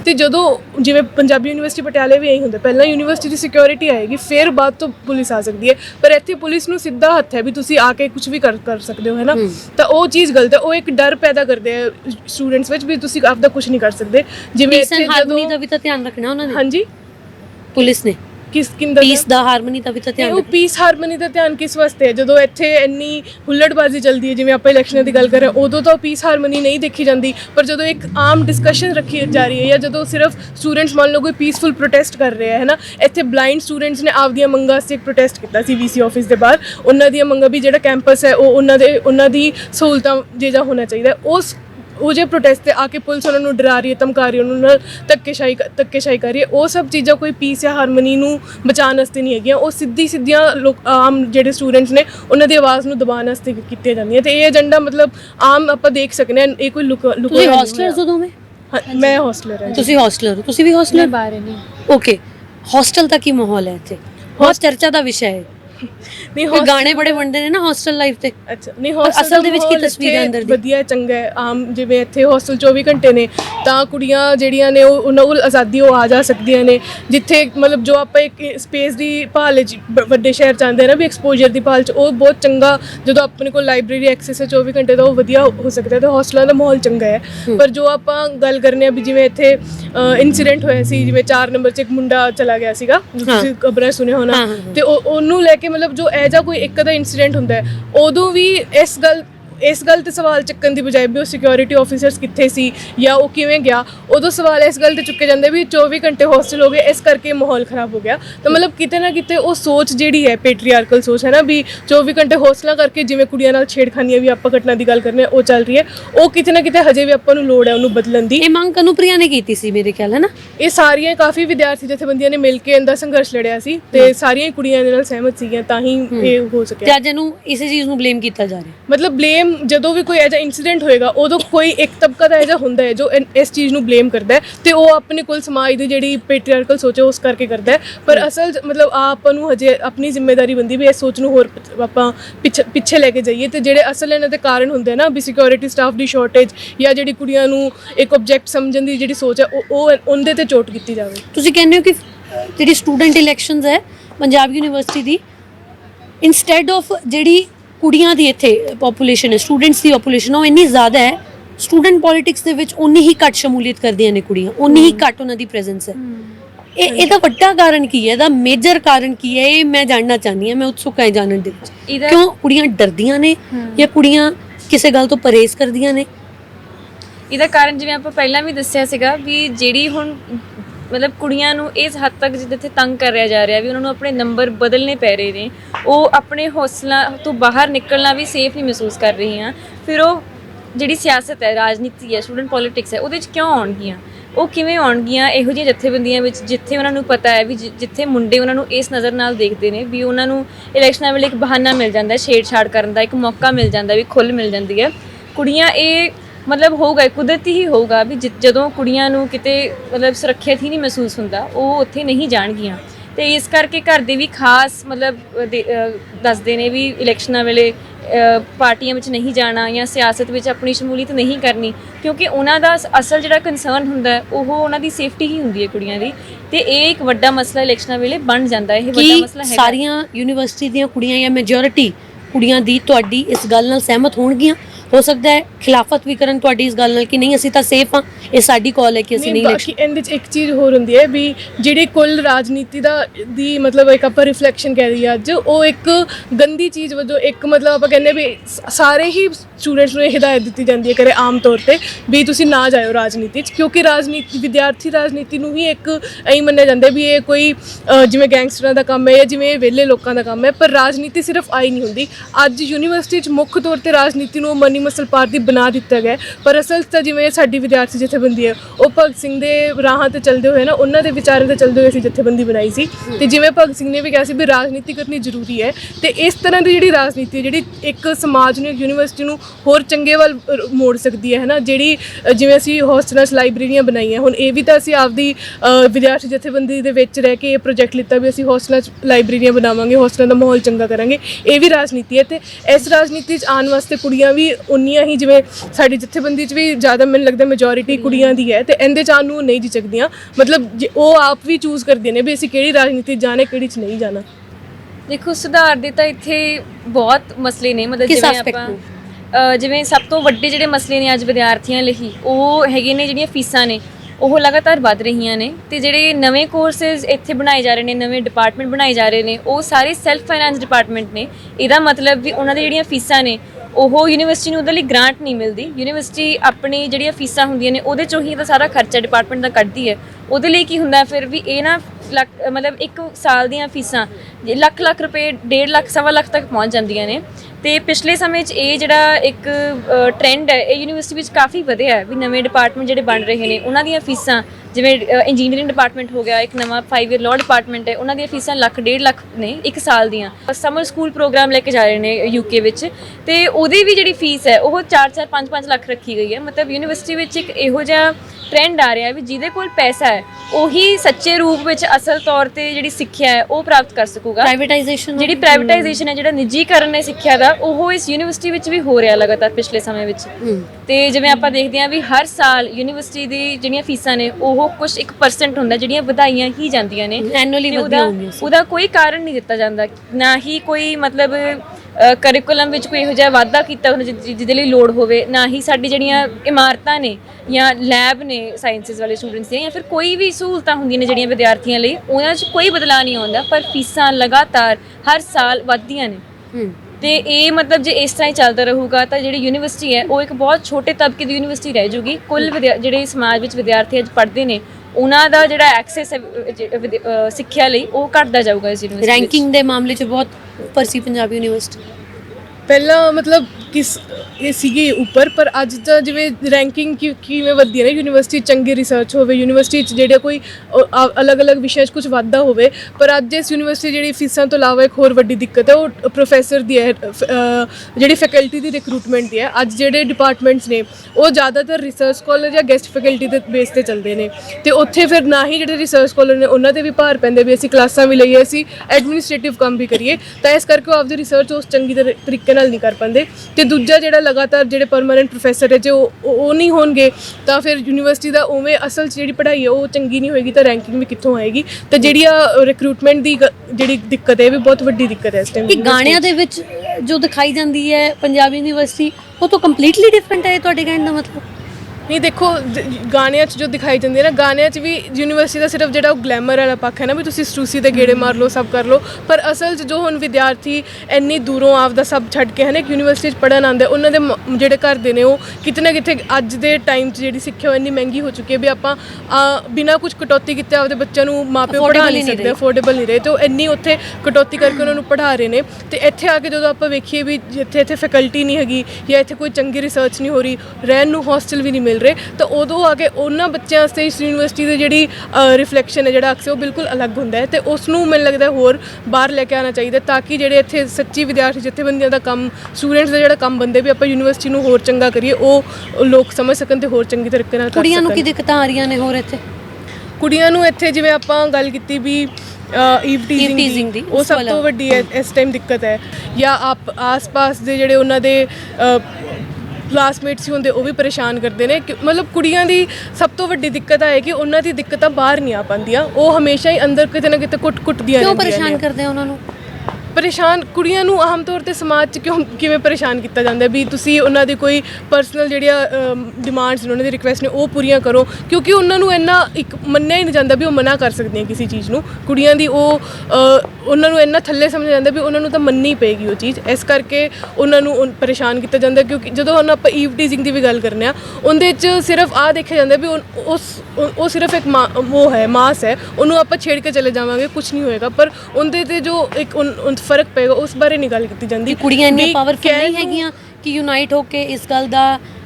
ਤੇ ਜਦੋਂ ਜਿਵੇਂ ਪੰਜਾਬੀ ਯੂਨੀਵਰਸਿਟੀ ਪਟਿਆਲੇ ਵੀ ਇਹੀ ਹੁੰਦਾ ਪਹਿਲਾਂ ਯੂਨੀਵਰਸਿਟੀ ਦੀ ਸਿਕਿਉਰਿਟੀ ਆਏਗੀ ਫਿਰ ਬਾਅਦ ਤੋਂ ਪੁਲਿਸ ਆ ਸਕਦੀ ਹੈ। ਪਰ ਇੱਥੇ ਪੁਲਿਸ ਨੂੰ ਸਿੱਧਾ ਹੱਥ ਹੈ ਵੀ ਤੁਸੀਂ ਆ ਕੇ ਕੁਝ ਵੀ ਕਰ ਕਰ ਸਕਦੇ ਹੋ ਹੈ। ਨਾ ਤਾਂ ਉਹ ਚੀਜ਼ ਗਲਤ ਹੈ ਉਹ ਇੱਕ ਡਰ ਪੈਦਾ ਕਰਦੇ ਆ ਸਟੂਡੈਂਟਸ ਵਿੱਚ ਵੀ ਤੁਸੀਂ ਆਪਦਾ ਕੁਝ ਨਹੀਂ ਕਰ ਸਕਦੇ। ਜਿਵੇਂ ਇੱਥੇ ਐਂਡ ਹਾਰਮਨੀ ਦਾ ਜਦੋਂ ਵੀ ਤਾਂ ਧਿਆਨ ਰੱਖਣਾ ਉਹਨਾਂ ਨੇ। ਹਾਂਜੀ? ਪੁਲਿਸ ਨੇ। ਕਿਸ ਕਿੰਦਾ ਪੀਸ ਦਾ ਹਾਰਮਨੀ ਦਾ ਵੀ ਤਾਂ ਧਿਆਨ ਉਹ ਪੀਸ ਹਾਰਮਨੀ ਦਾ ਧਿਆਨ ਕਿਸ ਵਾਸਤੇ ਹੈ? ਜਦੋਂ ਇੱਥੇ ਇੰਨੀ ਹੁੱਲੜਬਾਜ਼ੀ ਚੱਲਦੀ ਹੈ ਜਿਵੇਂ ਆਪਾਂ ਇਲੈਕਸ਼ਨਾਂ ਦੀ ਗੱਲ ਕਰ ਰਹੇ ਹਾਂ ਉਦੋਂ ਤਾਂ ਪੀਸ ਹਾਰਮਨੀ ਨਹੀਂ ਦੇਖੀ ਜਾਂਦੀ। ਪਰ ਜਦੋਂ ਇੱਕ ਆਮ ਡਿਸਕਸ਼ਨ ਰੱਖੀ ਜਾ ਰਹੀ ਹੈ ਜਾਂ ਜਦੋਂ ਸਿਰਫ ਸਟੂਡੈਂਟਸ ਮੰਨ ਲਓ ਕੋਈ ਪੀਸਫੁਲ ਪ੍ਰੋਟੈਸਟ ਕਰ ਰਹੇ ਹੈ ਨਾ ਇੱਥੇ ਬਲਾਈਂਡ ਸਟੂਡੈਂਟਸ ਨੇ ਆਪਦੀਆਂ ਮੰਗਾਂ ਇੱਕ ਪ੍ਰੋਟੈਸਟ ਕੀਤਾ ਸੀ ਵੀਸੀ ਆਫਿਸ ਦੇ ਬਾਹਰ। ਉਹਨਾਂ ਦੀਆਂ ਮੰਗਾਂ ਵੀ ਜਿਹੜਾ ਕੈਂਪਸ ਹੈ ਉਹ ਉਹਨਾਂ ਦੇ ਉਹਨਾਂ ਦੀ ਸਹੂਲਤਾਂ ਜਿਹੜਾ ਹੋਣਾ ਚਾਹੀਦਾ ਉਸ ਉਹ ਜੇ ਪ੍ਰੋਟੈਸਟ ਤੇ ਆ ਕੇ ਪੁਲਿਸ ਉਹਨਾਂ ਨੂੰ ਡਰਾ ਰਹੀ ਹੈ ਧਮਕਾ ਰਹੀ ਹੈ ਉਹਨਾਂ ਨਾਲ ਧੱਕੇਸ਼ਾਹੀ ਧੱਕੇਸ਼ਾਹੀ ਕਰ ਰਹੀ ਹੈ ਉਹ ਸਭ ਚੀਜ਼ਾਂ ਕੋਈ ਪੀਸ ਜਾਂ ਹਾਰਮਨੀ ਨੂੰ ਬਚਾਉਣ ਵਾਸਤੇ ਨਹੀਂ ਹੈਗੀਆਂ ਉਹ ਸਿੱਧੀ ਸਿੱਧੀਆਂ ਲੋਕ ਆਮ ਜਿਹੜੇ ਸਟੂਡੈਂਟਸ ਨੇ ਉਹਨਾਂ ਦੀ ਆਵਾਜ਼ ਨੂੰ ਦਬਾਉਣ ਵਾਸਤੇ ਕੀਤੀਆਂ ਜਾਂਦੀਆਂ ਤੇ ਇਹ ਏਜੰਡਾ ਮਤਲਬ ਆਮ ਆਪਾਂ ਦੇਖ ਸਕਨੇ ਹਾਂ ਇਹ ਕੋਈ ਲੁਕ ਲੁਕ ਤੁਸੀਂ ਹੌਸਟਲਰਸ ਹੋ ਦੋਵੇਂ ਮੈਂ ਹੌਸਟਲਰ ਹਾਂ ਤੁਸੀਂ ਹੌਸਟਲਰ ਹੋ ਤੁਸੀਂ ਵੀ ਹੌਸਟਲਰ ਬਾਹਰ ਨਹੀਂ ਓਕੇ ਹੌਸਟਲ ਦਾ ਕੀ ਮਾਹੌਲ ਹੈ ਇੱਥੇ? ਬਹੁਤ ਚਰਚਾ ਦਾ ਵਿਸ਼ਾ ਹੈ। ਨਹੀਂ ਕੋਈ ਗਾਣੇ ਬੜੇ ਬਣਦੇ ਨੇ ਨਾ ਹੌਸਟਲ ਲਾਈਫ ਤੇ ਅੱਛਾ ਨਹੀਂ hostel ਅਸਲ ਦਾ ਵਿੱਚ ਕੀ ਮਾਹੌਲ ਤਸਵੀਰ ਹੈ ਇੱਥੇ ਅੰਦਰ ਦੀ? ਵਧੀਆ ਚੰਗਾ ਹੈ ਆਮ ਜਿਵੇਂ ਇੱਥੇ ਹੋਸਟਲ 24 ਘੰਟੇ ਨੇ ਤਾਂ ਕੁੜੀਆਂ ਜਿਹੜੀਆਂ ਨੇ ਉਹ ਉਹਨਾਂ ਕੋਲ ਆਜ਼ਾਦੀ ਉਹ ਆ ਜਾ ਸਕਦੀਆਂ ਨੇ ਜਿੱਥੇ ਮਤਲਬ ਜੋ ਆਪਾਂ ਇੱਕ ਸਪੇਸ ਦੀ ਭਾਲ ਵਿੱਚ ਬ- ਵੱਡੇ ਸ਼ਹਿਰ ਆ ਨਾ ਵੀ ਐਕਸਪੋਜ਼ਰ ਦੀ ਭਾਲ ਚ ਉਹ ਬਹੁਤ ਚੰਗਾ ਜਦੋਂ ਆਪਣੇ ਕੋਲ ਲਾਇਬ੍ਰੇਰੀ ਐਕਸੈਸ ਹੈ 24 ਘੰਟੇ ਦਾ ਉਹ ਵਧੀਆ ਹੋ ਸਕਦਾ ਹੈ ਤੇ ਹੋਸਟਲਾਂ ਦਾ ਮਾਹੌਲ ਚੰਗਾ ਹੈ ਪਰ ਜੋ ਆਪਾਂ ਗੱਲ ਕਰਨੇ ਆ ਵੀ ਜਿਵੇਂ ਇੱਥੇ ਇਨਸੀਡੈਂਟ ਹੋਇਆ ਸੀ ਜਿਵੇਂ 4 ਨੰਬਰ 'ਚ ਇੱਕ ਮੁੰਡਾ ਚਲਾ ਗਿਆ ਸੀਗਾ। ਤੁਸੀਂ ਖਬਰਾਂ ਸੁਣਿਆ ਹੋਣਾ ਹਾਂ, ਹਾਂ, ਹਾਂ। ਤੇ ਉਹ ਉਹਨੂੰ ਲੈ ਕੇ ਮਤਲਬ ਜੋ ਇਹ ਜਿਹਾ ਕੋਈ ਇੱਕ ਦਾ ਇਨਸੀਡੈਂਟ ਹੁੰਦਾ ਹੈ ਉਦੋਂ ਵੀ ਇਸ ਗੱਲ ਇਸ ਗੱਲ ਤੇ ਸਵਾਲ ਚੱਕਣ ਦੀ ਬਜਾਏ ਵੀ ਉਹ ਸਿਕਿਉਰਿਟੀ ਆਫੀਸਰਸ ਕਿੱਥੇ ਸੀ ਜਾਂ ਉਹ ਕਿਵੇਂ ਗਿਆ ਉਦੋਂ ਸਵਾਲ ਇਸ ਗੱਲ ਤੇ ਚੁੱਕੇ ਜਾਂਦੇ ਵੀ 24 ਘੰਟੇ ਹੋਸਟਲ ਹੋ ਗਏ ਇਸ ਕਰਕੇ ਮਾਹੌਲ ਖਰਾਬ ਹੋ ਗਿਆ। ਤਾਂ ਮਤਲਬ ਕਿਤੇ ਨਾ ਕਿਤੇ ਉਹ ਸੋਚ ਜਿਹੜੀ ਹੈ ਪੈਟਰੀਆਰਕਲ ਸੋਚ ਹੈ ਨਾ ਵੀ 24 ਘੰਟੇ ਹੋਸਟਲਾਂ ਕਰਕੇ ਜਿਵੇਂ ਕੁੜੀਆਂ ਨਾਲ ਛੇੜਖਾਨੀਆਂ ਵੀ ਆਪਾਂ ਘਟਨਾ ਦੀ ਗੱਲ ਕਰਨੇ ਉਹ ਚੱਲ ਰਹੀ ਹੈ। ਉਹ ਕਿਤੇ ਨਾ ਕਿਤੇ ਹਜੇ ਵੀ ਆਪਾਂ ਨੂੰ ਲੋੜ ਹੈ ਉਹਨੂੰ ਬਦਲਣ ਦੀ। ਇਹ ਮੰਗ ਕਨੂਪ੍ਰਿਆ ਨੇ ਕੀਤੀ ਸੀ ਮੇਰੇ ਖਿਆਲ ਹੈ ਨਾ ਇਹ ਸਾਰੀਆਂ ਕਾਫੀ ਵਿਦਿਆਰਥੀ ਜਥੇਬੰਦੀਆਂ ਨੇ ਮਿਲ ਕੇ ਇਹਦਾ ਸੰਘਰਸ਼ ਲੜਿਆ ਸੀ ਤੇ ਸਾਰੀਆਂ ਕੁੜੀਆਂ ਇਹਦੇ ਨਾਲ ਸਹਿਮਤ ਸੀਗੀਆਂ ਤਾਂ ਹੀ ਇਹ ਹੋ ਸਕਿਆ। ਤੇ ਅੱਜ ਇਹਨੂੰ ਇਸੇ ਚੀਜ਼ ਨੂੰ ਬਲੇਮ ਕੀਤਾ ਜਾ ਰਿਹਾ। ਮਤਲਬ ਬਲੇਮ ਜਦੋਂ ਵੀ ਕੋਈ ਐਜਾ ਇਨਸੀਡੈਂਟ ਹੋਏਗਾ ਉਦੋਂ ਕੋਈ ਇੱਕ ਤਬਕਾ ਤਾਂ ਐਜਾ ਹੁੰਦਾ ਹੈ ਜੋ ਇਨ- ਇਸ ਚੀਜ਼ ਨੂੰ ਬਲੇਮ ਕਰਦਾ ਹੈ ਤੇ ਉਹ ਆਪਣੇ ਕੋਲ ਸਮਾਜ ਦੀ ਜਿਹੜੀ ਪੈਟਰੀਆਰਕਲ ਸੋਚ ਹੈ ਉਸ ਕਰਕੇ ਕਰਦਾ ਹੈ। ਪਰ ਅਸਲ 'ਚ ਮਤਲਬ ਆ ਆਪਾਂ ਨੂੰ ਹਜੇ ਆਪਣੀ ਜ਼ਿੰਮੇਵਾਰੀ ਬੰਦੀ ਵੀ ਇਸ ਸੋਚ ਨੂੰ ਹੋਰ ਪ- ਆਪਾਂ ਪਿੱਛੇ ਪਿੱਛੇ ਲੈ ਕੇ ਜਾਈਏ ਤੇ ਜਿਹੜੇ ਅਸਲ ਇਹਨਾਂ ਦੇ ਕਾਰਨ ਹੁੰਦੇ ਆ ਨਾ ਵੀ ਸਿਕਿਉਰਿਟੀ ਸਟਾਫ ਦੀ ਸ਼ਾਰਟੇਜ ਜਾਂ ਜਿਹੜੀ ਕੁੜੀਆਂ ਨੂੰ ਇੱਕ ਆਬਜੈਕਟ ਸਮਝਣ ਦੀ ਜਿਹੜੀ ਸੋਚ ਹੈ ਉਹ ਉਹ ਉਹਦੇ ਤੇ ਚੋਟ ਕੀਤੀ ਜਾਵੇ। ਤੁਸੀਂ ਕਹਿੰਦੇ ਹੋ ਕਿ ਜਿਹੜੀ ਸਟੂਡੈਂਟ ਇਲੈਕਸ਼ਨਸ ਹੈ ਪੰਜਾਬ ਯੂਨੀਵਰਸਿਟੀ ਦੀ ਇਨਸਟੈਡ ਆਫ ਜਿਹੜੀ ਕੁੜੀਆਂ ਦੀ ਇੱਥੇ ਪੋਪੂਲੇਸ਼ਨ ਹੈ ਸਟੂਡੈਂਟਸ ਦੀ ਪੋਪੂਲੇਸ਼ਨ ਉਹ ਇੰਨੀ ਜ਼ਿਆਦਾ ਹੈ ਸਟੂਡੈਂਟ ਪੋਲਿਟਿਕਸ ਦੇ ਵਿੱਚ ਉਨੀ ਹੀ ਘੱਟ ਸ਼ਮੂਲੀਅਤ ਕਰਦੀਆਂ ਨੇ ਕੁੜੀਆਂ ਉਨੀ ਹੀ ਘੱਟ ਉਹਨਾਂ ਦੀ ਪ੍ਰੈਜ਼ੈਂਸ ਹੈ। ਇਹ ਇਹਦਾ ਵੱਡਾ ਕਾਰਨ ਕੀ ਹੈ? ਇਹਦਾ ਮੇਜਰ ਕਾਰਨ ਕੀ ਹੈ? ਇਹ ਮੈਂ ਜਾਣਨਾ ਚਾਹੁੰਦੀ ਹਾਂ ਮੈਂ ਉਤਸੁਕ ਹਾਂ ਜਾਣਨ ਦੇ ਵਿੱਚ। ਇਹਦਾ ਕਿਉਂ? ਕੁੜੀਆਂ ਡਰਦੀਆਂ ਨੇ ਜਾਂ ਕੁੜੀਆਂ ਕਿਸੇ ਗੱਲ ਤੋਂ ਪਰਹੇਜ਼ ਕਰਦੀਆਂ ਨੇ? ਇਹਦਾ ਕਾਰਨ ਜਿਵੇਂ ਆਪਾਂ ਪਹਿਲਾਂ ਵੀ ਦੱਸਿਆ ਸੀਗਾ ਵੀ ਜਿਹੜੀ ਹੁਣ ਮਤਲਬ ਕੁੜੀਆਂ ਨੂੰ ਇਸ ਹੱਦ ਤੱਕ ਜਿੱਥੇ ਤੰਗ ਕਰਿਆ ਜਾ ਰਿਹਾ ਵੀ ਉਹਨਾਂ ਨੂੰ ਆਪਣੇ ਨੰਬਰ ਬਦਲਨੇ ਪੈ ਰਹੇ ਨੇ, ਉਹ ਆਪਣੇ ਹੌਸਲਾ ਤੋਂ ਬਾਹਰ ਨਿਕਲਣਾ ਵੀ ਸੇਫ ਨਹੀਂ ਮਹਿਸੂਸ ਕਰ ਰਹੀਆਂ। ਫਿਰ ਉਹ ਜਿਹੜੀ ਸਿਆਸਤ ਹੈ, ਰਾਜਨੀਤੀ ਹੈ ਸਟੂਡੈਂਟ ਪੋਲਿਟਿਕਸ ਹੈ, ਉਹਦੇ ਵਿੱਚ ਕਿਉਂ ਆਉਣਗੀਆਂ? ਉਹ ਕਿਵੇਂ ਆਉਣਗੀਆਂ? ਇਹੋ ਜਿਹੀਆਂ ਜਥੇਬੰਦੀਆਂ ਵਿੱਚ ਜਿੱਥੇ ਉਹਨਾਂ ਨੂੰ ਪਤਾ ਹੈ ਵੀ ਜਿੱਥੇ ਮੁੰਡੇ ਉਹਨਾਂ ਨੂੰ ਇਸ ਨਜ਼ਰ ਨਾਲ ਦੇਖਦੇ ਨੇ ਵੀ ਉਹਨਾਂ ਨੂੰ ਇਲੈਕਸ਼ਨਾਂ ਵੇਲੇ ਇੱਕ ਬਹਾਨਾ ਮਿਲ ਜਾਂਦਾ ਹੈ, ਛੇੜਛਾੜ ਕਰਨ ਦਾ ਇੱਕ ਮੌਕਾ ਮਿਲ ਜਾਂਦਾ ਵੀ ਖੁੱਲ ਮਿਲ ਜਾਂਦੀ ਹੈ। ਕੁੜੀਆਂ ਇਹ ਮਤਲਬ ਹੋਊਗਾ ਕੁਦਰਤੀ ਹੀ ਹੋਊਗਾ ਵੀ ਜਿ- ਜਦੋਂ ਕੁੜੀਆਂ ਨੂੰ ਕਿਤੇ ਮਤਲਬ ਸੁਰੱਖਿਅਤ ਹੀ ਨਹੀਂ ਮਹਿਸੂਸ ਹੁੰਦਾ ਉਹ ਉੱਥੇ ਨਹੀਂ ਜਾਣਗੀਆਂ। ਤੇ ਇਸ ਕਰਕੇ ਘਰ ਦੇ ਵੀ ਖਾਸ ਮਤਲਬ ਅ, ਦੇ- ਅ, ਦੱਸਦੇ ਨੇ ਵੀ ਇਲੈਕਸ਼ਨਾਂ ਵੇਲੇ ਅ, ਪਾਰਟੀਆਂ ਵਿੱਚ ਨਹੀਂ ਜਾਣਾ ਜਾਂ ਸਿਆਸਤ ਵਿੱਚ ਆਪਣੀ ਸ਼ਮੂਲੀਅਤ ਨਹੀਂ ਕਰਨੀ ਕਿਉਂਕਿ ਉਹਨਾਂ ਦਾ ਅਸਲ ਜਿਹੜਾ ਕੰਸਰਨ ਹੁੰਦਾ ਹੈ, ਉਹ ਉਹਨਾਂ ਦੀ ਸੇਫਟੀ ਹੀ ਹੁੰਦੀ ਹੈ ਕੁੜੀਆਂ ਦੀ। ਤੇ ਇਹ ਇੱਕ ਵੱਡਾ ਮਸਲਾ ਇਲੈਕਸ਼ਨਾਂ ਵੇਲੇ ਬਣ ਜਾਂਦਾ ਹੈ ਇਹ ਵੱਡਾ ਕੀ ਮਸਲਾ ਹੈਗਾ। ਸਾਰੀਆਂ ਯੂਨੀਵਰਸਿਟੀ ਦੀਆਂ ਕੁੜੀਆਂ ਜਾਂ ਮੈਜੋਰਿਟੀ ਕੁੜੀਆਂ ਦੀ ਤੁਹਾਡੀ ਇਸ ਗੱਲ ਨਾਲ ਸਹਿਮਤ ਹੋਣਗੀਆਂ? ਹੋ ਸਕਦਾ ਹੈ ਖਿਲਾਫਤ ਵੀ ਕਰਨ ਤੁਹਾਡੀ ਇਸ ਗੱਲ ਨਾਲ ਕਿ ਨਹੀਂ ਅਸੀਂ ਤਾਂ ਸੇਫ ਹਾਂ ਇਹ ਸਾਡੀ ਕਾਲ ਹੈ ਕਿ ਅਸੀਂ ਨਹੀਂ ਬਾਕੀ ਇਹਦੇ ਚ ਇੱਕ ਚੀਜ਼ ਹੋਰ ਹੁੰਦੀ ਹੈ ਵੀ ਜਿਹੜੀ ਕੁੱਲ ਰਾਜਨੀਤੀ ਦਾ ਦੀ ਮਤਲਬ ਇੱਕ ਆਪਾਂ ਰਿਫਲੈਕਸ਼ਨ ਕਹਿ ਰਹੀ ਅੱਜ ਉਹ ਇੱਕ ਗੰਦੀ ਚੀਜ਼ ਵਜੋਂ ਇੱਕ ਮਤਲਬ ਆਪਾਂ ਕਹਿੰਦੇ ਵੀ ਸਾਰੇ ਹੀ ਸਟੂਡੈਂਟਸ ਨੂੰ ਇਹ ਹਦਾਇਤ ਦਿੱਤੀ ਜਾਂਦੀ ਹੈ ਕਰੇ ਆਮ ਤੌਰ ਤੇ ਵੀ ਤੁਸੀਂ ਨਾ ਜਾਇਓ ਰਾਜਨੀਤੀ 'ਚ ਕਿਉਂਕਿ ਰਾਜਨੀਤੀ ਵਿਦਿਆਰਥੀ ਰਾਜਨੀਤੀ ਨੂੰ ਹੀ ਇੱਕ ਐਂ ਮੰਨਿਆ ਜਾਂਦਾ ਵੀ ਇਹ ਕੋਈ ਜਿਵੇਂ ਗੈਂਗਸਟਰਾਂ ਦਾ ਕੰਮ ਹੈ ਜਾਂ ਜਿਵੇਂ ਇਹ ਵਿਹਲੇ ਲੋਕਾਂ ਦਾ ਕੰਮ ਹੈ ਪਰ ਰਾਜਨੀਤੀ ਸਿਰਫ ਆਈ ਨਹੀਂ ਹੁੰਦੀ। ਅੱਜ ਯੂਨੀਵਰਸਿਟੀ 'ਚ ਮੁੱਖ ਤੌਰ ਤੇ ਰਾਜਨੀਤੀ ਨੂੰ ਮਨੀ ਮਸਲ ਪਾਰਟੀ ਬਣਾ ਦਿੱਤਾ ਗਿਆ ਹੈ। ਪਰ ਅਸਲ 'ਚ ਤਾਂ ਜਿਵੇਂ ਸਾਡੀ ਵਿਦਿਆਰਥੀ ਜਥੇਬੰਦੀ ਹੈ ਉਹ ਭਗਤ ਸਿੰਘ ਦੇ ਰਾਹਾਂ ਤੇ ਚੱਲਦੇ ਹੋਏ ਨਾ ਉਹਨਾਂ ਦੇ ਵਿਚਾਰਾਂ ਤੇ ਚੱਲਦੇ ਹੋਏ ਅਸੀਂ ਜਥੇਬੰਦੀ ਬਣਾਈ ਸੀ। ਤੇ ਜਿਵੇਂ ਭਗਤ ਸਿੰਘ ਨੇ ਵੀ ਕਿਹਾ ਸੀ ਵੀ ਰਾਜਨੀਤੀ ਕਰਨੀ ਜ਼ਰੂਰੀ ਹੈ ਤੇ ਇਸ ਤਰ੍ਹਾਂ ਦੀ ਜਿਹੜੀ ਰਾਜਨੀਤੀ ਹੈ ਜਿਹੜੀ ਇੱਕ ਸਮਾਜ ਨੂੰ ਇੱਕ ਯੂਨੀਵਰਸਿਟੀ ਨੂੰ ਹੋਰ ਚੰਗੇ ਵੱਲ ਅ, ਮੋੜ ਸਕਦੀ ਹੈ ਨਾ ਜਿਹੜੀ ਅ, ਜਿਵੇਂ ਅਸੀਂ ਹੋਸਟਲਾਂ 'ਚ ਲਾਇਬ੍ਰੇਰੀਆਂ ਬਣਾਈਆਂ ਹੁਣ ਇਹ ਵੀ ਤਾਂ ਅਸੀਂ ਆਪਦੀ ਅ, ਵਿਦਿਆਰਥੀ ਜਥੇਬੰਦੀ ਦੇ ਵਿੱਚ ਰਹਿ ਕੇ ਇਹ ਪ੍ਰੋਜੈਕਟ ਲਿੱਤਾ ਵੀ ਅਸੀਂ ਹੋਸਟਲਾਂ 'ਚ ਲਾਇਬ੍ਰੇਰੀਆਂ ਬਣਾਵਾਂਗੇ ਹੋਸਟਲਾਂ ਦਾ ਮਾਹੌਲ ਚੰਗਾ ਕਰਾਂਗੇ। ਇਹ ਵੀ ਰਾਜਨੀਤੀ ਹੈ ਤੇ ਇਸ ਰਾਜਨੀਤੀ 'ਚ ਆਉਣ ਵਾਸਤੇ ਕੁੜੀਆਂ ਵੀ ਉਨੀਆਂ ਹੀ ਜਿਵੇਂ ਸਾਡੀ ਜਥੇਬੰਦੀ 'ਚ ਵੀ ਜ਼ਿਆਦਾ ਮੈਨੂੰ ਲੱਗਦਾ ਮੈਜੋਰਿਟੀ ਕੁੜੀਆਂ ਦੀ ਹੈ ਤੇ ਇਹਦੇ 'ਚ ਨੂੰ ਨਹੀਂ ਝਿਜਕਦੀਆਂ ਮਤਲਬ ਜੇ ਉਹ ਆਪ ਵੀ ਚੂਜ਼ ਕਰਦੀਆਂ ਨੇ ਵੀ ਅਸੀਂ ਕਿਹੜੀ ਰਾਜਨੀਤੀ ਜਾਣਾ ਕਿਹੜੀ 'ਚ ਨਹੀਂ ਜਾਣਾ। ਦੇਖੋ ਸੁਧਾਰ ਦੇ ਤਾਂ ਇੱਥੇ ਬਹੁਤ ਮਸਲੇ ਨੇ ਮਤਲਬ ਜਿਵੇਂ ਆਪਾਂ ਜਿਵੇਂ ਸਭ ਤੋਂ ਵੱਡੇ ਜਿਹੜੇ ਮਸਲੇ ਨੇ ਅੱਜ ਵਿਦਿਆਰਥੀਆਂ ਲਈ ਉਹ ਹੈਗੇ ਨੇ ਜਿਹੜੀਆਂ ਫੀਸਾਂ ਨੇ ਉਹ ਲਗਾਤਾਰ ਵੱਧ ਰਹੀਆਂ ਨੇ ਤੇ ਜਿਹੜੇ ਨਵੇਂ ਕੋਰਸਸ ਇੱਥੇ ਬਣਾਏ ਜਾ ਰਹੇ ਨੇ ਨਵੇਂ ਡਿਪਾਰਟਮੈਂਟ ਬਣਾਏ ਜਾ ਰਹੇ ਨੇ ਉਹ ਸਾਰੇ ਸੈਲਫ ਫਾਈਨਾਂਸ ਡਿਪਾਰਟਮੈਂਟ ਨੇ। ਇਹਦਾ ਮਤਲਬ ਵੀ ਉਹਨਾਂ ਦੀ ਜਿਹੜੀਆਂ ਫੀਸਾਂ ਨੇ ਉਹ ਯੂਨੀਵਰਸਿਟੀ ਨੂੰ ਉਹਦੇ ਲਈ ਗ੍ਰਾਂਟ ਨਹੀਂ ਮਿਲਦੀ। ਯੂਨੀਵਰਸਿਟੀ ਆਪਣੀ ਜਿਹੜੀਆਂ ਫੀਸਾਂ ਹੁੰਦੀਆਂ ਨੇ, ਉਹਦੇ ਚੋਂ ਹੀ ਤਾਂ ਸਾਰਾ ਖਰਚਾ ਡਿਪਾਰਟਮੈਂਟ ਦਾ ਕੱਢਦੀ ਹੈ। ਉਹਦੇ ਲਈ ਕੀ ਹੁੰਦਾ ਫਿਰ ਵੀ ਇਹ ਨਾ ਲੱਖ ਮਤਲਬ ਇੱਕ ਸਾਲ ਦੀਆਂ ਫੀਸਾਂ, ਜੇ ਲੱਖ ਲੱਖ ਰੁਪਏ 1.5 ਲੱਖ, ਸਵਾ ਲੱਖ ਤੱਕ ਪਹੁੰਚ ਜਾਂਦੀਆਂ ਨੇ। ਤੇ ਪਿਛਲੇ ਸਮੇਂ 'ਚ ਇਹ ਜਿਹੜਾ ਇੱਕ ਟ੍ਰੈਂਡ ਹੈ, ਇਹ ਯੂਨੀਵਰਸਿਟੀ ਵਿੱਚ ਕਾਫੀ ਵਧਿਆ ਹੈ ਵੀ ਨਵੇਂ ਡਿਪਾਰਟਮੈਂਟ ਜਿਹੜੇ ਬਣ ਰਹੇ ਨੇ, ਉਹਨਾਂ ਦੀਆਂ ਫੀਸਾਂ, ਜਿਵੇਂ ਇੰਜੀਨੀਅਰਿੰਗ ਡਿਪਾਰਟਮੈਂਟ ਹੋ ਗਿਆ, ਇੱਕ ਨਵਾਂ 5 ਇਅਰ ਲਾਅ ਡਿਪਾਰਟਮੈਂਟ ਹੈ, ਉਹਨਾਂ ਦੀਆਂ ਫੀਸਾਂ ਲੱਖ, ਡੇਢ ਲੱਖ ਨੇ ਇੱਕ ਸਾਲ ਦੀਆਂ। ਸਮਰ ਸਕੂਲ ਪ੍ਰੋਗਰਾਮ ਲੈ ਕੇ ਜਾ ਰਹੇ ਨੇ ਯੂਕੇ ਵਿੱਚ। ਤੇ ਉਹਦੀ ਵੀ ਜਿਹੜੀ ਫੀਸ ਹੈ, ਉਹ 4-4 5-5 ਲੱਖ ਰੱਖੀ ਗਈ ਹੈ। ਮਤਲਬ ਯੂਨੀਵਰਸਿਟੀ ਵਿੱਚ ਇੱਕ ਇਹੋ ਜਿਹਾ ਟ੍ਰੈਂਡ ਆ ਰਿਹਾ ਵੀ ਜਿਹਦੇ ਕੋਲ ਪੈਸਾ ਹੈ ਉਹੀ ਸੱਚੇ ਰੂਪ ਵਿੱਚ ਅਸਲ ਤੌਰ ਤੇ ਜਿਹੜੀ ਸਿੱਖਿਆ ਹੈ ਉਹ ਪ੍ਰਾਪਤ ਕਰ ਸਕੂਗਾ। ਪ੍ਰਾਈਵੇਟਾਈਜੇਸ਼ਨ ਜਿਹੜੀ ਪ੍ਰਾਈਵੇਟਾਈਜੇਸ਼ਨ ਹੈ ਜਿਹੜਾ ਨਿੱਜੀਕਰਨ ਹੈ ਸਿੱਖਿਆ ਦਾ ਉਹ ਇਸ ਯੂਨੀਵਰਸਿਟੀ ਵਿੱਚ ਵੀ ਹੋ ਰਿਹਾ ਲਗਾਤਾਰ ਪਿਛਲੇ ਸਮੇਂ ਵਿੱਚ। ਤੇ ਜਿਵੇਂ ਆਪਾਂ ਦੇਖਦੇ ਹਾਂ ਵੀ ਹਰ ਸਾਲ ਯੂਨੀਵਰਸਿਟੀ ਦੀ ਜਿਹੜੀਆਂ ਫੀਸਾਂ ਨੇ ਉਹ ਕੁਝ 1% ਹੁੰਦਾ ਜਿਹੜੀਆਂ ਵਧਾਈਆਂ ਹੀ ਜਾਂਦੀਆਂ ਨੇ। ਹੋਣਗੀਆਂ ਸੀ। ਉਹਦਾ ਕੋਈ ਕਾਰਨ ਨਹੀਂ ਦਿੱਤਾ ਜਾਂਦਾ। ਨਾ ਹੀ ਕੋਈ ਮਤਲਬ ਕਰਿਕੂਲਮ ਵਿੱਚ ਕੋਈ ਇਹੋ ਜਿਹਾ ਵਾਅਦਾ ਕੀਤਾ ਹੁੰਦਾ ਜਿ- ਜਿਹਦੇ ਲਈ ਲੋੜ ਹੋਵੇ ਨਾ ਹੀ ਸਾਡੀ ਜਿਹੜੀਆਂ ਇਮਾਰਤਾਂ ਨੇ ਜਾਂ ਲੈਬ ਨੇ ਸਾਇੰਸਿਸ ਵਾਲੇ ਸਟੂਡੈਂਟਸ ਦੀਆਂ ਜਾਂ ਫਿਰ ਕੋਈ ਵੀ ਸਹੂਲਤਾਂ ਹੁੰਦੀਆਂ ਨੇ ਜਿਹੜੀਆਂ ਵਿਦਿਆਰਥੀਆਂ ਲਈ ਉਹਨਾਂ 'ਚ ਕੋਈ ਬਦਲਾਅ ਨਹੀਂ ਆਉਂਦਾ ਪਰ ਫੀਸਾਂ ਲਗਾਤਾਰ ਹਰ ਸਾਲ ਵੱਧਦੀਆਂ ਨੇ। ਹੂੰ। ਤੇ ਇਹ ਮਤਲਬ ਜੇ ਇਸ ਤਰ੍ਹਾਂ ਹੀ ਚੱਲਦਾ ਰਹੂਗਾ ਤਾਂ ਜਿਹੜੀ ਯੂਨੀਵਰਸਿਟੀ ਹੈ ਉਹ ਇੱਕ ਬਹੁਤ ਛੋਟੇ ਤਬਕੇ ਦੀ ਯੂਨੀਵਰਸਿਟੀ ਰਹਿ ਜਾਊਗੀ ਕੁੱਲ ਵਿਦਿਆ- ਜਿਹੜੇ ਸਮਾਜ ਵਿੱਚ ਵਿਦਿਆਰਥੀ ਅੱਜ ਪੜ੍ਹਦੇ ਨੇ ਉਹਨਾਂ ਦਾ ਜਿਹੜਾ ਐਕਸੈਸ ਸਿੱਖਿਆ ਲਈ ਉਹ ਘਟਦਾ ਜਾਊਗਾ ਇਸ ਯੂਨੀਵਰਸਿਟੀ ਵਿੱਚ। ਰੈਂਕਿੰਗ ਦੇ ਮਾਮਲੇ 'ਚ ਬਹੁਤ ਪਰਸੀ ਸੀ ਪੰਜਾਬ ਯੂਨੀਵਰਸਿਟੀ। ਪਹਿਲਾਂ ਮਤਲਬ ਕਿਸ ਇਹ ਸੀਗੀ ਉੱਪਰ, ਪਰ ਅੱਜ ਤਾਂ ਜਿਵੇਂ ਰੈਂਕਿੰਗ ਕਿਵੇਂ ਵਧਦੀ ਹੈ ਨਾ ਯੂਨੀਵਰਸਿਟੀ 'ਚ ਚੰਗੀ ਰਿਸਰਚ ਹੋਵੇ ਯੂਨੀਵਰਸਿਟੀ 'ਚ ਜਿਹੜੇ ਕੋਈ ਅਲੱਗ-ਅਲੱਗ ਵਿਸ਼ਿਆਂ 'ਚ ਕੁਝ ਵਾਧਾ ਹੋਵੇ, ਪਰ ਅੱਜ ਇਸ ਯੂਨੀਵਰਸਿਟੀ ਜਿਹੜੀ ਫੀਸਾਂ ਤੋਂ ਇਲਾਵਾ ਇੱਕ ਹੋਰ ਵੱਡੀ ਦਿੱਕਤ ਹੈ, ਉਹ ਪ੍ਰੋਫੈਸਰ ਦੀ ਹੈ ਜਿਹੜੀ ਫੈਕਲਟੀ ਦੀ ਰਿਕਰੂਟਮੈਂਟ ਦੀ ਹੈ। ਅੱਜ ਜਿਹੜੇ ਡਿਪਾਰਟਮੈਂਟਸ ਨੇ, ਉਹ ਜ਼ਿਆਦਾਤਰ ਰਿਸਰਚ ਸਕਾਲਰ ਜਾਂ ਗੈਸਟ ਫੈਕਲਟੀ ਦੇ ਬੇਸ ਤੇ ਚੱਲਦੇ ਨੇ। ਤੇ ਉੱਥੇ ਫਿਰ ਨਾ ਹੀ ਜਿਹੜੇ ਰਿਸਰਚ ਸਕਾਲਰ ਨੇ, ਉਹਨਾਂ ਤੇ ਵੀ ਭਾਰ ਪੈਂਦੇ ਵੀ ਅਸੀਂ ਕਲਾਸਾਂ ਵੀ ਲਈਏ, ਅਸੀਂ ਐਡਮਿਨਿਸਟ੍ਰੇਟਿਵ ਕੰਮ ਵੀ ਕਰੀਏ। ਤਾਂ ਇਸ ਕਰਕੇ ਉਹ ਆਪਦੀ ਰਿਸਰਚ ਉਸ ਚੰਗੀ ਤਰੀ- ਤਰੀਕੇ ਨਾਲ ਨਹੀਂ ਕਰ ਪਾਉਂਦੇ। ਤੇ ਦੂਜਾ ਜਿਹੜਾ ਲਗਾਤਾਰ ਜਿਹੜੇ ਪਰਮਨੈਂਟ ਪ੍ਰੋਫੈਸਰ ਹੈ ਜੇ ਉਹ ਉਹ ਨਹੀਂ ਹੋਣਗੇ ਤਾਂ ਫਿਰ ਯੂਨੀਵਰਸਿਟੀ ਦਾ ਉਵੇਂ ਅਸਲ ਜਿਹੜੀ ਪੜ੍ਹਾਈ ਹੈ ਉਹ ਚੰਗੀ ਨਹੀਂ ਹੋਏਗੀ ਤਾਂ ਰੈਂਕਿੰਗ ਵੀ ਕਿੱਥੋਂ ਆਏਗੀ? ਤੇ ਜਿਹੜੀ ਆ ਰਿਕਰੂਟਮੈਂਟ ਦੀ ਗ- ਜਿਹੜੀ ਦਿੱਕਤ ਹੈ ਇਹ ਵੀ ਬਹੁਤ ਵੱਡੀ ਦਿੱਕਤ ਹੈ ਇਸ ਟਾਈਮ ਕਿ ਗਾਣਿਆਂ ਦੇ ਵਿੱਚ ਜੋ ਦਿਖਾਈ ਜਾਂਦੀ ਹੈ ਪੰਜਾਬ ਯੂਨੀਵਰਸਿਟੀ ਉਹ ਤਾਂ ਕੰਪਲੀਟਲੀ ਡਿਫਰੈਂਟ ਹੈ ਇਹ ਤੁਹਾਡੇ ਕਹਿਣ ਦਾ ਮਤਲਬ? ਨਹੀਂ ਦੇਖੋ ਜ- ਗਾਣਿਆਂ 'ਚ ਜੋ ਦਿਖਾਈ ਜਾਂਦੀ ਹੈ ਨਾ ਗਾਣਿਆਂ 'ਚ ਵੀ ਯੂਨੀਵਰਸਿਟੀ ਦਾ ਸਿਰਫ ਜਿਹੜਾ ਉਹ ਗਲੈਮਰ ਵਾਲਾ ਪੱਖ ਹੈ ਨਾ ਵੀ ਤੁਸੀਂ ਸਟੂਸੀ ਦੇ ਗੇੜੇ ਮਾਰ ਲਓ ਸਭ ਕਰ ਲਓ ਪਰ ਅਸਲ 'ਚ ਜੋ ਹੁਣ ਵਿਦਿਆਰਥੀ ਇੰਨੀ ਦੂਰੋਂ ਆਪਦਾ ਸਭ ਛੱਡ ਕੇ ਹੈ ਨਾ ਇੱਕ ਯੂਨੀਵਰਸਿਟੀ 'ਚ ਪੜ੍ਹਨ ਆਉਂਦੇ ਉਹਨਾਂ ਦੇ ਮ- ਜਿਹੜੇ ਘਰ ਦੇ ਨੇ ਉਹ ਕਿਤੇ ਨਾ ਕਿਤੇ ਅੱਜ ਦੇ ਟਾਈਮ 'ਚ ਜਿਹੜੀ ਸਿੱਖਿਆ ਉਹ ਇੰਨੀ ਮਹਿੰਗੀ ਹੋ ਚੁੱਕੀ ਹੈ ਵੀ ਆਪਾਂ ਬਿਨਾਂ ਕੁਝ ਕਟੌਤੀ ਕੀਤੇ ਆਪਦੇ ਬੱਚਿਆਂ ਨੂੰ ਮਾਪਿਓ ਪੜ੍ਹਾ Affordable ਨਹੀਂ ਹੀ ਨਹੀਂ ਸਕਦੇ ਰਹੇ। ਅਫੋਰਡੇਬਲ ਨਹੀਂ ਰਹੇ ਤੇ ਉਹ ਇੰਨੀ ਉੱਥੇ ਕਟੌਤੀ ਕਰਕੇ ਉਹਨਾਂ ਨੂੰ ਪੜ੍ਹਾ ਰਹੇ ਨੇ ਤੇ ਇੱਥੇ ਆ ਕੇ ਜਦੋਂ ਆਪਾਂ ਵੇਖੀਏ ਵੀ ਜਿੱਥੇ ਇੱਥੇ ਫੈਕਲਟੀ ਨਹੀਂ ਹੈਗੀ ਜਾਂ ਇੱਥੇ ਕੋਈ ਚੰਗੀ ਰਿਸਰਚ ਨਹੀਂ ਹੋ ਰਹੀ ਰਹਿਣ ਨੂੰ ਹੋਸਟਲ ਵੀ ਨਹੀਂ ਮਿਲ ਰਹੇ ਤਾਂ ਉਦੋਂ ਆ ਕੇ ਉਹਨਾਂ ਬੱਚਿਆਂ ਵਾਸਤੇ ਇਸ ਯੂਨੀਵਰਸਿਟੀ ਦੀ ਜਿਹੜੀ ਰਿਫਲੈਕਸ਼ਨ ਹੈ ਜਿਹੜਾ ਅਕਸਰ ਉਹ ਬਿਲਕੁਲ ਅਲੱਗ ਹੁੰਦਾ ਹੈ ਤੇ ਉਸ ਨੂੰ ਮੈਨੂੰ ਲੱਗਦਾ ਹੋਰ ਬਾਹਰ ਲੈ ਕੇ ਆਉਣਾ ਚਾਹੀਦਾ ਤਾਂ ਕਿ ਜਿਹੜੇ ਇੱਥੇ ਸੱਚੀ ਵਿਦਿਆਰਥੀ ਜਥੇਬੰਦੀਆਂ ਦਾ ਕੰਮ ਸਟੂਡੈਂਟਸ ਦਾ ਜਿਹੜਾ ਕੰਮ ਬੰਦੇ ਵੀ ਆਪਾਂ ਯੂਨੀਵਰਸਿਟੀ ਨੂੰ ਹੋਰ ਚੰਗਾ ਕਰੀਏ ਉਹ ਲੋਕ ਸਮਝ ਸਕਣ ਤੇ ਹੋਰ ਚੰਗੀ ਤਰੀਕੇ ਨਾਲ ਕਰ ਕੁੜੀਆਂ ਨੂੰ। ਕੀ ਦਿੱਕਤਾਂ ਆ ਰਹੀਆਂ ਨੇ ਹੋਰ ਇੱਥੇ ਕੁੜੀਆਂ ਨੂੰ ਇੱਥੇ ਜਿਵੇਂ ਆਪਾਂ ਗੱਲ ਕੀਤੀ ਵੀ ਈਵ ਟੀਜ਼ਿੰਗ ਦੀ, ਉਹ ਸਭ। ਤੋਂ ਵੱਡੀ ਇਸ ਟਾਈਮ ਦਿੱਕਤ ਹੈ ਜਾਂ ਆਪ ਆਸ-ਪਾਸ ਦੇ ਜਿਹੜੇ ਉਹਨਾਂ ਦੇ ਕਲਾਸਮੇਟਸ ਹੁੰਦੇ ਉਹ ਵੀ ਪਰੇਸ਼ਾਨ ਕਰਦੇ ਨੇ ਕਿ- ਮਤਲਬ ਕੁੜੀਆਂ ਦੀ ਸਭ ਤੋਂ ਵੱਡੀ ਦਿੱਕਤ ਹੈ ਕਿ ਉਹਨਾਂ ਦੀ ਦਿੱਕਤਾਂ ਬਾਹਰ ਨਹੀਂ ਆ ਪਾਉਂਦੀਆਂ ਉਹ ਹਮੇਸ਼ਾ ਹੀ ਅੰਦਰ ਕਿਤੇ ਨਾ ਕਿਤੇ ਕੁੱਟ ਕੁੱਟਦੀਆਂ ਕਿਉਂ ਰਹਿੰਦੀਆਂ ਪਰੇਸ਼ਾਨ ਨੇ। ਕਰਦੇ ਆ ਉਹਨਾਂ ਨੂੰ ਪਰੇਸ਼ਾਨ ਕੁੜੀਆਂ ਨੂੰ ਆਮ ਤੌਰ ਤੇ ਸਮਾਜ 'ਚ ਕਿਉਂ ਕਿਵੇਂ ਪਰੇਸ਼ਾਨ ਕੀਤਾ ਜਾਂਦਾ ਹੈ? ਵੀ ਤੁਸੀਂ ਉਹਨਾਂ ਦੀ ਕੋਈ ਪਰਸਨਲ ਜਿਹੜੀਆਂ ਡਿਮਾਂਡਸ ਨੇ, ਉਹਨਾਂ ਦੀ ਰਿਕੁਐਸਟ ਨੇ, ਉਹ ਪੂਰੀਆਂ ਕਰੋ, ਕਿਉਂਕਿ ਉਹਨਾਂ ਨੂੰ ਇੰਨਾ ਇੱਕ ਮੰਨਿਆ ਹੀ ਨਹੀਂ ਜਾਂਦਾ ਵੀ ਉਹ ਮਨਾ ਕਰ ਸਕਦੀਆਂ ਕਿਸੇ ਚੀਜ਼ ਨੂੰ। ਕੁੜੀਆਂ ਦੀ ਉਹ ਉਹਨਾਂ ਨੂੰ ਇੰਨਾ ਥੱਲੇ ਸਮਝਿਆ ਜਾਂਦਾ ਵੀ ਉਹਨਾਂ ਨੂੰ ਤਾਂ ਮੰਨਣੀ ਪਏਗੀ ਉਹ ਚੀਜ਼। ਇਸ ਕਰਕੇ ਉਹਨਾਂ ਨੂੰ ਪਰੇਸ਼ਾਨ ਕੀਤਾ ਜਾਂਦਾ, ਕਿਉਂਕਿ ਜਦੋਂ ਹੁਣ ਆਪਾਂ ਈਵ ਟੀਜ਼ਿੰਗ ਦੀ ਵੀ ਗੱਲ ਕਰਨੇ ਆ, ਉਹਦੇ 'ਚ ਸਿਰਫ ਆ ਦੇਖਿਆ ਜਾਂਦਾ ਵੀ ਉਸ, ਉਹ ਸਿਰਫ ਇੱਕ ਮਾ- ਉਹ ਹੈ, ਮਾਸ ਹੈ, ਉਹਨੂੰ ਆਪਾਂ ਛੇੜ ਕੇ ਚਲੇ ਜਾਵਾਂਗੇ ਕੁਝ ਨਹੀਂ ਹੋਏਗਾ। ਪਰ ਉਹਦੇ ਤੇ ਜੋ ਇੱਕ ਫ਼ਰਕ ਪਏਗਾ ਉਸ ਬਾਰੇ ਨਹੀਂ ਗੱਲ ਕੀਤੀ ਜਾਂਦੀ। ਕਿ ਕੁੜੀਆਂ ਇੰਨੀਆਂ ਵੀ ਪਾਵਰਫੁਲ ਨਹੀਂ ਹੈਗੀਆਂ ਕਿ ਯੂਨਾਈਟ ਹੋ ਕੇ ਇਸ ਗੱਲ ਦਾ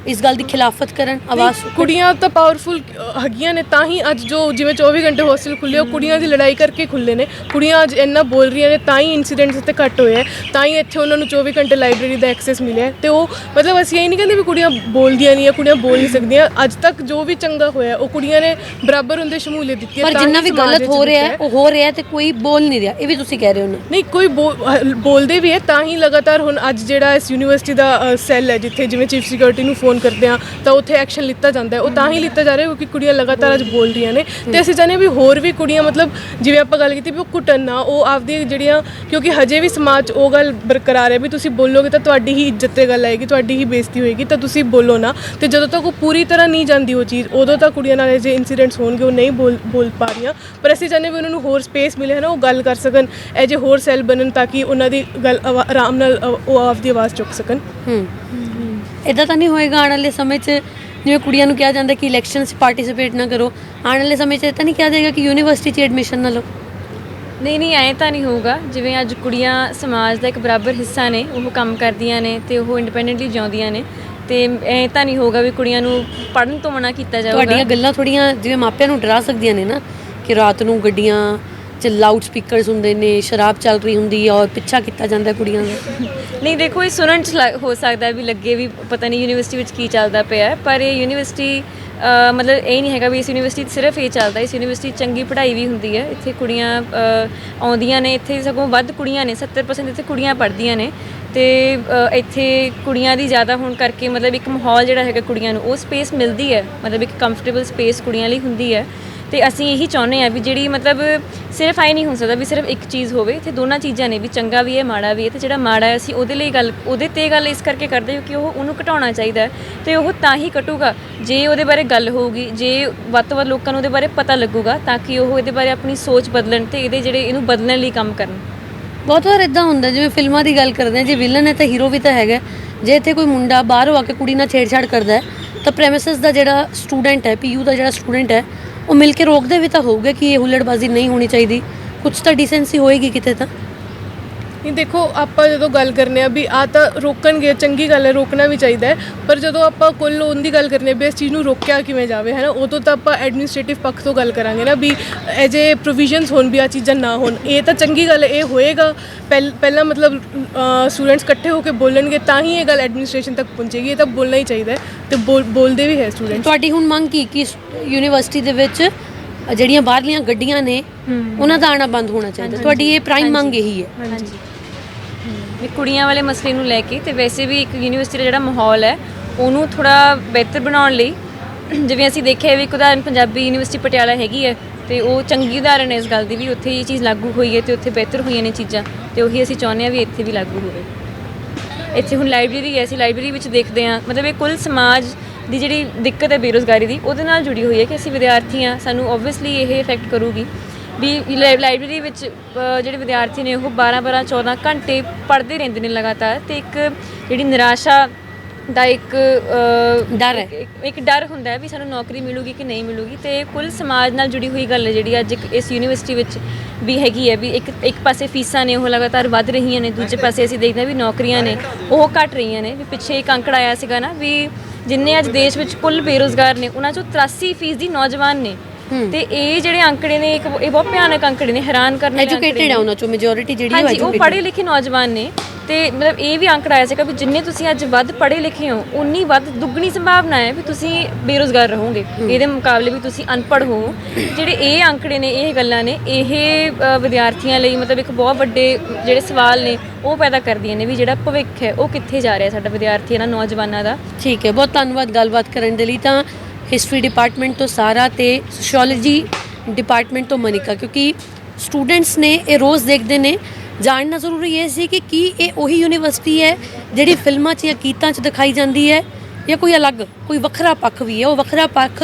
ਇਸ ਗੱਲ ਦੀ ਖਿਲਾਫਤ ਕਰਨ ਆਵਾਜ਼ ਕੁੜੀਆਂ ਤਾਂ ਪਾਵਰਫੁਲ ਹੈਗੀਆਂ ਨੇ ਤਾਂ ਹੀ ਅੱਜ ਜੋ ਜਿਵੇਂ 24 ਘੰਟੇ ਹੋਸਟਲ ਖੁੱਲੇ ਉਹ ਕੁੜੀਆਂ ਦੀ ਲੜਾਈ ਕਰਕੇ ਖੁੱਲੇ ਨੇ। ਕੁੜੀਆਂ ਅੱਜ ਇੰਨਾ ਬੋਲ ਰਹੀਆਂ ਨੇ ਤਾਂ ਹੀ ਇਨਸੀਡੈਂਟਸ ਇੱਥੇ ਘੱਟ ਹੋਏ ਤਾਂ ਹੀ ਇੱਥੇ ਉਹਨਾਂ ਨੂੰ 24 ਘੰਟੇ ਲਾਇਬ੍ਰੇਰੀ ਦਾ ਐਕਸੈਸ ਮਿਲਿਆ ਤੇ ਉਹ ਮਤਲਬ ਅਸੀਂ ਇਹ ਨਹੀਂ ਕਹਿੰਦੇ ਵੀ ਕੁੜੀਆਂ ਬੋਲਦੀਆਂ ਨਹੀਂ ਆ ਕੁੜੀਆਂ ਬੋਲ ਨਹੀਂ ਸਕਦੀਆਂ। ਅੱਜ ਤੱਕ ਜੋ ਵੀ ਚੰਗਾ ਹੋਇਆ ਉਹ ਕੁੜੀਆਂ ਨੇ ਬਰਾਬਰ ਹੁੰਦੇ ਸ਼ਮੂਲੀਅਤ ਦਿੱਤੀ ਪਰ ਜਿੰਨਾ ਵੀ ਗਲਤ ਹੋ ਰਿਹਾ ਹੈ ਉਹ ਹੋ ਰਿਹਾ ਤੇ ਕੋਈ ਬੋਲ ਨਹੀਂ ਰਿਹਾ ਇਹ ਵੀ ਤੁਸੀਂ ਕਹਿ ਰਹੇ ਹੋ ਨਾ। ਨਹੀਂ ਕੋਈ ਬੋਲਦੇ ਵੀ ਹੈ ਤਾਂ ਹੀ ਲਗਾਤਾਰ ਹੁਣ ਅੱਜ ਜਿਹੜਾ ਇਸ ਯੂਨੀਵਰਸਿਟੀ ਦਾ ਸੈੱਲ ਹੈ ਜਿੱਥੇ ਜਿਵੇਂ ਚੀਫ ਸਿਕਿਉਰਿਟੀ ਨੂੰ ਫੋਨ ਕਰਦੇ ਆ ਤਾਂ ਉੱਥੇ ਐਕਸ਼ਨ ਲਿੱਤਾ ਜਾਂਦਾ ਉਹ ਤਾਂ ਹੀ ਲਿੱਤਾ ਜਾ ਰਿਹਾ ਕਿਉਂਕਿ ਕੁੜੀਆਂ ਲਗਾਤਾਰ ਅੱਜ ਬੋਲ ਰਹੀਆਂ ਨੇ। ਤੇ ਅਸੀਂ ਚਾਹੁੰਦੇ ਹਾਂ ਵੀ ਹੋਰ ਵੀ ਕੁੜੀਆਂ, ਮਤਲਬ ਜਿਵੇਂ ਆਪਾਂ ਗੱਲ ਕੀਤੀ ਵੀ ਉਹ ਕੁੱਟਣ ਨਾ, ਉਹ ਆਪਦੀ ਜਿਹੜੀਆਂ, ਕਿਉਂਕਿ ਹਜੇ ਵੀ ਸਮਾਜ 'ਚ ਉਹ ਗੱਲ ਬਰਕਰਾਰ ਹੈ ਵੀ ਤੁਸੀਂ ਬੋਲੋਗੇ ਤਾਂ ਤੁਹਾਡੀ ਹੀ ਇੱਜ਼ਤ ਤੇ ਗੱਲ ਆਏਗੀ, ਤੁਹਾਡੀ ਹੀ ਬੇਇੱਜ਼ਤੀ ਹੋਏਗੀ, ਤਾਂ ਤੁਸੀਂ ਬੋਲੋ ਨਾ। ਤੇ ਜਦੋਂ ਤੱਕ ਉਹ ਪੂਰੀ ਤਰ੍ਹਾਂ ਨਹੀਂ ਜਾਂਦੀ ਉਹ ਚੀਜ਼, ਉਦੋਂ ਤੱਕ ਕੁੜੀਆਂ ਨਾਲ ਜੇ ਇਨਸੀਡੈਂਟਸ ਹੋਣਗੇ, ਉਹ ਨਹੀਂ ਬੋਲ ਬੋਲ ਪਾ ਰਹੀਆਂ। ਪਰ ਅਸੀਂ ਚਾਹੁੰਦੇ ਵੀ ਉਹਨਾਂ ਨੂੰ ਹੋਰ ਸਪੇਸ ਮਿਲੇ ਨਾ, ਉਹ ਗੱਲ ਕਰ ਸਕਣ, ਇਹ ਜੇ ਹੋਰ ਸੈੱਲ ਬਣਨ ਤਾਂ ਕਿ ਉਹਨਾਂ ਦੀ ਗੱਲ ਆਵਾ- ਆਰਾਮ ਨਾਲ ਉਹ ਆਪਦੀ ਆਵਾਜ਼ ਚੁੱਕ ਸਕਣ। ਹੂੰ। ਇਦਾਂ ਤਾਂ ਨਹੀਂ ਹੋਏਗਾ ਆਉਣ ਵਾਲੇ ਸਮੇਂ 'ਚ ਜਿਵੇਂ ਕੁੜੀਆਂ ਨੂੰ ਕਿਹਾ ਜਾਂਦਾ ਕਿ ਇਲੈਕਸ਼ਨ 'ਚ ਪਾਰਟਿਸਿਪੇਟ ਨਾ ਕਰੋ ਆਉਣ ਵਾਲੇ ਸਮੇਂ 'ਚ ਤਾਂ ਨਹੀਂ ਕਿਹਾ ਜਾਏਗਾ ਕਿ ਯੂਨੀਵਰਸਿਟੀ 'ਚ ਐਡਮਿਸ਼ਨ ਨਾ ਲਓ। ਨਹੀਂ ਨਹੀਂ ਐਂ ਤਾਂ ਨਹੀਂ ਹੋਊਗਾ। ਜਿਵੇਂ ਅੱਜ ਕੁੜੀਆਂ ਸਮਾਜ ਦਾ ਇੱਕ ਬਰਾਬਰ ਹਿੱਸਾ ਨੇ ਉਹ ਕੰਮ ਕਰਦੀਆਂ ਨੇ ਤੇ ਉਹ ਇੰਡੀਪੈਂਡੈਂਟਲੀ ਜਿਉਂਦੀਆਂ ਨੇ ਤੇ ਐਂ ਤਾਂ ਨਹੀਂ ਹੋਊਗਾ ਵੀ ਕੁੜੀਆਂ ਨੂੰ ਪੜ੍ਹਨ ਤੋਂ ਮਨਾ ਕੀਤਾ ਜਾਊਗਾ। ਤੁਹਾਡੀਆਂ ਗੱਲਾਂ ਥੋੜੀਆਂ ਜਿਵੇਂ ਮਾਪਿਆਂ ਨੂੰ ਡਰਾ ਸਕਦੀਆਂ ਨੇ ਨਾ ਕਿ ਰਾਤ ਨੂੰ ਗੱਡੀਆਂ 'ਚ ਲਾਊਡ ਸਪੀਕਰਸ ਹੁੰਦੇ ਨੇ ਸ਼ਰਾਬ ਚੱਲ ਰਹੀ ਹੁੰਦੀ ਹੈ ਔਰ ਪਿੱਛਾ ਕੀਤਾ ਜਾਂਦਾ ਕੁੜੀਆਂ ਦਾ। ਨਹੀਂ ਦੇਖੋ ਇਹ ਸੁਣਨ ਚ ਲੱਗ- ਹੋ ਸਕਦਾ ਹੈ ਵੀ ਲੱਗੇ ਵੀ ਪਤਾ ਨਹੀਂ ਯੂਨੀਵਰਸਿਟੀ ਵਿੱਚ ਕੀ ਚੱਲਦਾ ਪਿਆ ਹੈ ਪਰ ਇਹ ਯੂਨੀਵਰਸਿਟੀ ਅ, ਮਤਲਬ ਇਹ ਨਹੀਂ ਹੈਗਾ ਵੀ ਇਸ ਯੂਨੀਵਰਸਿਟੀ 'ਚ ਸਿਰਫ ਇਹ ਚੱਲਦਾ ਇਸ ਯੂਨੀਵਰਸਿਟੀ 'ਚ ਚੰਗੀ ਪੜ੍ਹਾਈ ਵੀ ਹੁੰਦੀ ਹੈ। ਇੱਥੇ ਕੁੜੀਆਂ ਅ, ਆਉਂਦੀਆਂ ਨੇ ਇੱਥੇ ਸਗੋਂ ਵੱਧ ਕੁੜੀਆਂ ਨੇ 70% ਇੱਥੇ ਕੁੜੀਆਂ ਪੜ੍ਹਦੀਆਂ ਨੇ ਤੇ ਅ, ਇੱਥੇ ਕੁੜੀਆਂ ਦੀ ਜ਼ਿਆਦਾ ਹੋਣ ਕਰਕੇ ਮਤਲਬ ਇੱਕ ਮਾਹੌਲ ਜਿਹੜਾ ਹੈਗਾ ਕੁੜੀਆਂ ਨੂੰ ਉਹ ਸਪੇਸ ਮਿਲਦੀ ਹੈ ਮਤਲਬ ਇੱਕ ਕੰਫਰਟੇਬਲ ਸਪੇਸ ਕੁੜੀਆਂ ਲਈ ਹੁੰਦੀ ਹੈ। ਤੇ ਅਸੀਂ ਇਹੀ ਚਾਹੁੰਦੇ ਆ ਵੀ ਜਿਹੜੀ ਮਤਲਬ ਸਿਰਫ ਆਈ ਨਹੀਂ ਹੋ ਸਕਦਾ ਵੀ ਸਿਰਫ ਇੱਕ ਚੀਜ਼ ਹੋਵੇ ਇੱਥੇ ਦੋਨਾਂ ਚੀਜ਼ਾਂ ਨੇ ਵੀ, ਚੰਗਾ ਵੀ ਹੈ, ਮਾੜਾ ਵੀ ਹੈ, ਤੇ ਜਿਹੜਾ ਮਾੜਾ ਹੈ ਅਸੀਂ ਉਹਦੇ ਲਈ ਗੱਲ, ਉਹਦੇ ਤੇ ਗੱਲ ਇਸ ਕਰਕੇ ਕਰਦੇ ਕਿਉਂਕਿ ਉਹ ਉਹਨੂੰ ਘਟਾਉਣਾ ਚਾਹੀਦਾ ਹੈ, ਤੇ ਉਹ ਤਾਂ ਹੀ ਘਟੂਗਾ। ਜੇ ਉਹਦੇ ਬਾਰੇ ਗੱਲ ਹੋਊਗੀ, ਜੇ ਵੱਧ ਤੋਂ ਵੱਧ ਲੋਕਾਂ ਨੂੰ ਉਹਦੇ ਬਾਰੇ ਪਤਾ ਲੱਗੂਗਾ, ਤਾਂ ਕਿ ਉਹ ਇਹਦੇ ਬਾਰੇ ਆਪਣੀ ਸੋਚ ਬਦਲਣ ਤੇ ਇਹਦੇ ਜਿਹੜੇ ਇਹਨੂੰ ਬਦਲਣ ਲਈ ਕੰਮ ਕਰਨ। ਬਹੁਤ ਵਾਰ ਇਦਾਂ ਹੁੰਦਾ, ਜਿਵੇਂ ਫਿਲਮਾਂ ਦੀ ਗੱਲ ਕਰਦੇ ਆ ਜੇ ਵਿਲਨ ਹੈ ਤਾਂ ਹੀਰੋ ਵੀ ਤਾਂ ਹੈਗਾ ਜੇ ਇੱਥੇ ਕੋਈ ਮੁੰਡਾ ਬਾਹਰੋਂ ਆ ਕੇ ਕੁੜੀ ਨਾਲ ਛੇੜਛਾੜ ਕਰਦਾ ਹੈ, ਤਾਂ ਪ੍ਰੈਮਿਸਿਸ ਦਾ ਜਿਹੜਾ ਸਟੂਡੈਂਟ ਹੈ ਪੀਯੂ ਦਾ ਜਿਹੜਾ ਸਟੂਡੈਂਟ ਹੈ ਉਹ ਮਿਲ ਕੇ ਰੋਕਦੇ ਵੀ ਤਾਂ ਹੋਊਗਾ ਕਿ ਇਹ ਹੁੱਲੜਬਾਜ਼ੀ ਨਹੀਂ ਹੋਣੀ ਚਾਹੀਦੀ। ਕੁਝ ਤਾਂ ਡੀਸੈਂਸੀ ਹੋਏਗੀ ਕਿਤੇ ਤਾਂ। ਨਹੀਂ ਦੇਖੋ ਆਪਾਂ ਜਦੋਂ ਗੱਲ ਕਰਨੇ ਆ ਵੀ ਆ ਤਾਂ ਰੋਕਣਗੇ ਚੰਗੀ ਗੱਲ ਹੈ ਰੋਕਣਾ ਵੀ ਚਾਹੀਦਾ ਹੈ ਪਰ ਜਦੋਂ ਆਪਾਂ ਕੁੱਲ ਉਹਦੀ ਗੱਲ ਕਰਨੇ ਆ ਵੀ ਇਸ ਚੀਜ਼ ਨੂੰ ਰੋਕਿਆ ਕਿਵੇਂ ਜਾਵੇ ਹੈ ਨਾ ਉਦੋਂ ਤਾਂ ਆਪਾਂ ਐਡਮਿਨਿਸਟ੍ਰੇਟਿਵ ਪੱਖ ਤੋਂ ਗੱਲ ਕਰਾਂਗੇ ਨਾ ਵੀ ਇਹ ਜੇ ਪ੍ਰੋਵੀਜ਼ਨਸ ਹੋਣ ਵੀ ਆ ਚੀਜ਼ਾਂ ਨਾ ਹੋਣ ਇਹ ਤਾਂ ਚੰਗੀ ਗੱਲ ਹੈ ਇਹ ਹੋਏਗਾ ਪਹਿਲ- ਪਹਿਲਾਂ ਮਤਲਬ ਸਟੂਡੈਂਟਸ ਇਕੱਠੇ ਹੋ ਕੇ ਬੋਲਣਗੇ ਤਾਂ ਹੀ ਇਹ ਗੱਲ ਐਡਮਿਨਿਸਟ੍ਰੇਸ਼ਨ ਤੱਕ ਪਹੁੰਚੇਗੀ ਇਹ ਤਾਂ ਬੋਲਣਾ ਹੀ ਚਾਹੀਦਾ ਹੈ ਤੇ ਬੋਲ- ਬੋਲਦੇ ਵੀ ਹੈ ਸਟੂਡੈਂਟ ਤੁਹਾਡੀ ਹੁਣ ਮੰਗ ਕੀ ਕਿ ਯੂਨੀਵਰਸਿਟੀ ਦੇ ਵਿੱਚ ਜਿਹੜੀਆਂ ਬਾਹਰਲੀਆਂ ਗੱਡੀਆਂ ਨੇ ਉਹਨਾਂ ਦਾ ਆਣਾ ਬੰਦ ਹੋਣਾ ਚਾਹੀਦਾ ਤੁਹਾਡੀ ਇਹ ਪ੍ਰਾਈਮ ਮੰਗ ਇਹੀ ਹੈ। ਹਾਂਜੀ। ਵੀ ਕੁੜੀਆਂ ਵਾਲੇ ਮਸਲੇ ਨੂੰ ਲੈ ਕੇ ਤੇ ਵੈਸੇ ਵੀ ਇੱਕ ਯੂਨੀਵਰਸਿਟੀ ਦਾ ਜਿਹੜਾ ਮਾਹੌਲ ਹੈ, ਉਹਨੂੰ ਥੋੜਾ ਬਿਹਤਰ ਬਣਾਉਣ ਲਈ [CLEARS THROAT] ਜਿਵੇਂ ਅਸੀਂ ਦੇਖਿਆ ਵੀ ਇੱਕ ਉਦਾਹਰਨ ਪੰਜਾਬੀ ਯੂਨੀਵਰਸਿਟੀ ਪਟਿਆਲਾ ਹੈਗੀ ਹੈ ਤੇ ਉਹ ਚੰਗੀ ਉਦਾਹਰਨ ਹੈ ਇਸ ਗੱਲ ਦੀ ਵੀ ਉੱਥੇ ਇਹ ਚੀਜ਼ ਲਾਗੂ ਹੋਈ ਹੈ ਤੇ ਉੱਥੇ ਬਿਹਤਰ ਹੋਈਆਂ ਨੇ ਚੀਜ਼ਾਂ ਤੇ ਉਹੀ ਅਸੀਂ ਚਾਹੁੰਦੇ ਹਾਂ ਵੀ ਇੱਥੇ ਵੀ ਲਾਗੂ ਹੋਵੇ। ਇੱਥੇ ਹੁਣ ਲਾਇਬ੍ਰੇਰੀ ਹੈ, ਅਸੀਂ ਲਾਇਬ੍ਰੇਰੀ ਵਿੱਚ ਦੇਖਦੇ ਹਾਂ, ਮਤਲਬ ਇਹ ਕੁੱਲ ਸਮਾਜ ਦੀ ਜਿਹੜੀ ਦਿੱਕਤ ਹੈ ਬੇਰੋਜ਼ਗਾਰੀ ਦੀ, ਉਹਦੇ ਨਾਲ ਜੁੜੀ ਹੋਈ ਹੈ ਕਿ ਅਸੀਂ ਵਿਦਿਆਰਥੀ ਹਾਂ, ਸਾਨੂੰ ਓਬਵੀਅਸਲੀ ਇਹ ਇਫੈਕਟ ਕਰੂਗੀ ਵੀ ਲਾਇ- ਲਾਇਬ੍ਰੇਰੀ ਵਿੱਚ ਅ, ਜਿਹੜੇ ਵਿਦਿਆਰਥੀ ਨੇ ਉਹ 12 12 14 ਘੰਟੇ ਪੜ੍ਹਦੇ ਰਹਿੰਦੇ ਨੇ ਲਗਾਤਾਰ ਤੇ ਇੱਕ ਜਿਹੜੀ ਨਿਰਾਸ਼ਾ ਦਾ ਇੱਕ ਅ, ਡਰ ਹੈ। ਇੱਕ- ਇੱਕ ਡਰ ਹੁੰਦਾ ਹੈ ਵੀ ਸਾਨੂੰ ਨੌਕਰੀ ਮਿਲੂਗੀ ਕਿ ਨਹੀਂ ਮਿਲੂਗੀ ਤੇ ਕੁੱਲ ਸਮਾਜ ਨਾਲ ਜੁੜੀ ਹੋਈ ਗੱਲ ਹੈ ਜਿਹੜੀ ਅੱਜ ਇੱਕ ਇਸ ਯੂਨੀਵਰਸਿਟੀ ਵਿੱਚ ਵੀ ਹੈਗੀ ਹੈ ਵੀ ਇੱਕ ਇੱਕ ਪਾਸੇ ਫੀਸਾਂ ਨੇ ਉਹ ਲਗਾਤਾਰ ਵੱਧ ਰਹੀਆਂ ਨੇ ਦੂਜੇ ਪਾਸੇ ਅਸੀਂ ਦੇਖਦੇ ਹਾਂ ਵੀ ਨੌਕਰੀਆਂ ਨੇ ਉਹ ਘਟ ਰਹੀਆਂ ਨੇ ਵੀ ਪਿੱਛੇ ਇੱਕ ਅੰਕੜਾ ਆਇਆ ਸੀਗਾ ਨਾ ਵੀ ਜਿੰਨੇ ਅੱਜ ਦੇਸ਼ ਵਿੱਚ ਕੁੱਲ ਬੇਰੋਜ਼ਗਾਰ ਨੇ ਉਹਨਾਂ ਚੋਂ 83% ਫੀਸਦੀ ਨੌਜਵਾਨ ਨੇ। ਤੇ ਇਹ ਜਿਹੜੇ ਅੰਕੜੇ ਨੇ ਇੱਕ ਇਹ ਬਹੁਤ ਭਿਆਨਕ ਅੰਕੜੇ ਨੇ ਹੈਰਾਨ ਕਰਨ ਵਾਲੇ ਐਜੂਕੇਟਿਡ ਹੈ ਉਹਨਾਂ ਚੋਂ ਮੈਜੋਰਿਟੀ ਜਿਹੜੀ ਹਾਂਜੀ ਉਹ ਪੜ੍ਹੇ ਲਿਖੇ ਨੌਜਵਾਨ ਨੇ ਤੇ ਮਤਲਬ ਇਹ ਵੀ ਅੰਕੜਾ ਆਇਆ ਸੀਗਾ ਵੀ ਜਿੰਨੇ ਤੁਸੀਂ ਅੱਜ ਵੱਧ ਪੜ੍ਹੇ ਲਿਖੇ ਹੋ ਉਨੀ ਵੱਧ ਦੁੱਗਣੀ ਸੰਭਾਵਨਾ ਹੈ ਵੀ ਤੁਸੀਂ ਬੇਰੋਜ਼ਗਾਰ ਰਹੋਗੇ। ਇਹਦੇ ਮੁਕਾਬਲੇ ਵੀ ਤੁਸੀਂ ਅਨਪੜ੍ਹ ਹੋ। ਜਿਹੜੇ ਇਹ ਅੰਕੜੇ ਨੇ ਇਹ ਗੱਲਾਂ ਨੇ ਇਹ ਵਿਦਿਆਰਥੀਆਂ ਲਈ ਮਤਲਬ ਇੱਕ ਬਹੁਤ ਵੱਡੇ ਜਿਹੜੇ ਸਵਾਲ ਨੇ ਉਹ ਪੈਦਾ ਕਰਦੀਆਂ ਨੇ ਵੀ ਜਿਹੜਾ ਭਵਿੱਖ ਹੈ ਉਹ ਕਿੱਥੇ ਜਾ ਰਿਹਾ ਸਾਡਾ ਵਿਦਿਆਰਥੀ ਇਹਨਾਂ ਨੌਜਵਾਨਾਂ ਦਾ। ਠੀਕ ਹੈ ਬਹੁਤ ਧੰਨਵਾਦ ਗੱਲਬਾਤ ਕਰਨ ਦੇ ਲਈ। ਤਾਂ ਹਿਸਟਰੀ ਡਿਪਾਰਟਮੈਂਟ ਤੋਂ ਸਾਰਾ ਤੇ ਸੋਸ਼ੀਓਲੋਜੀ ਡਿਪਾਰਟਮੈਂਟ ਤੋਂ ਮਨਿਕਾ, ਕਿਉਂਕਿ ਸਟੂਡੈਂਟਸ ਨੇ ਇਹ ਰੋਜ਼ ਦੇਖਦੇ ਨੇ। ਜਾਣਨਾ ਜ਼ਰੂਰੀ ਇਹ ਸੀ ਕਿ ਕੀ ਇਹ ਉਹੀ ਯੂਨੀਵਰਸਿਟੀ ਹੈ ਜਿਹੜੀ ਫਿਲਮਾਂ 'ਚ ਜਾਂ ਗੀਤਾਂ 'ਚ ਦਿਖਾਈ ਜਾਂਦੀ ਹੈ ਜਾਂ ਕੋਈ ਅਲੱਗ, ਕੋਈ ਵੱਖਰਾ ਪੱਖ ਵੀ ਹੈ। ਉਹ ਵੱਖਰਾ ਪੱਖ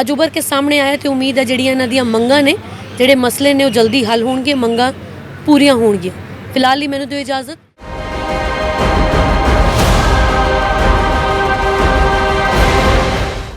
ਅੱਜ ਉਭਰ ਕੇ ਸਾਹਮਣੇ ਆਇਆ ਤੇ ਉਮੀਦ ਹੈ ਜਿਹੜੀਆਂ ਇਹਨਾਂ ਦੀਆਂ ਮੰਗਾਂ ਨੇ, ਜਿਹੜੇ ਮਸਲੇ ਨੇ ਉਹ ਜਲਦੀ ਹੱਲ ਹੋਣਗੇ, ਮੰਗਾਂ ਪੂਰੀਆਂ ਹੋਣਗੀਆਂ। ਫਿਲਹਾਲ ਲਈ ਮੈਨੂੰ ਦਿਓ ਇਜਾਜ਼ਤ।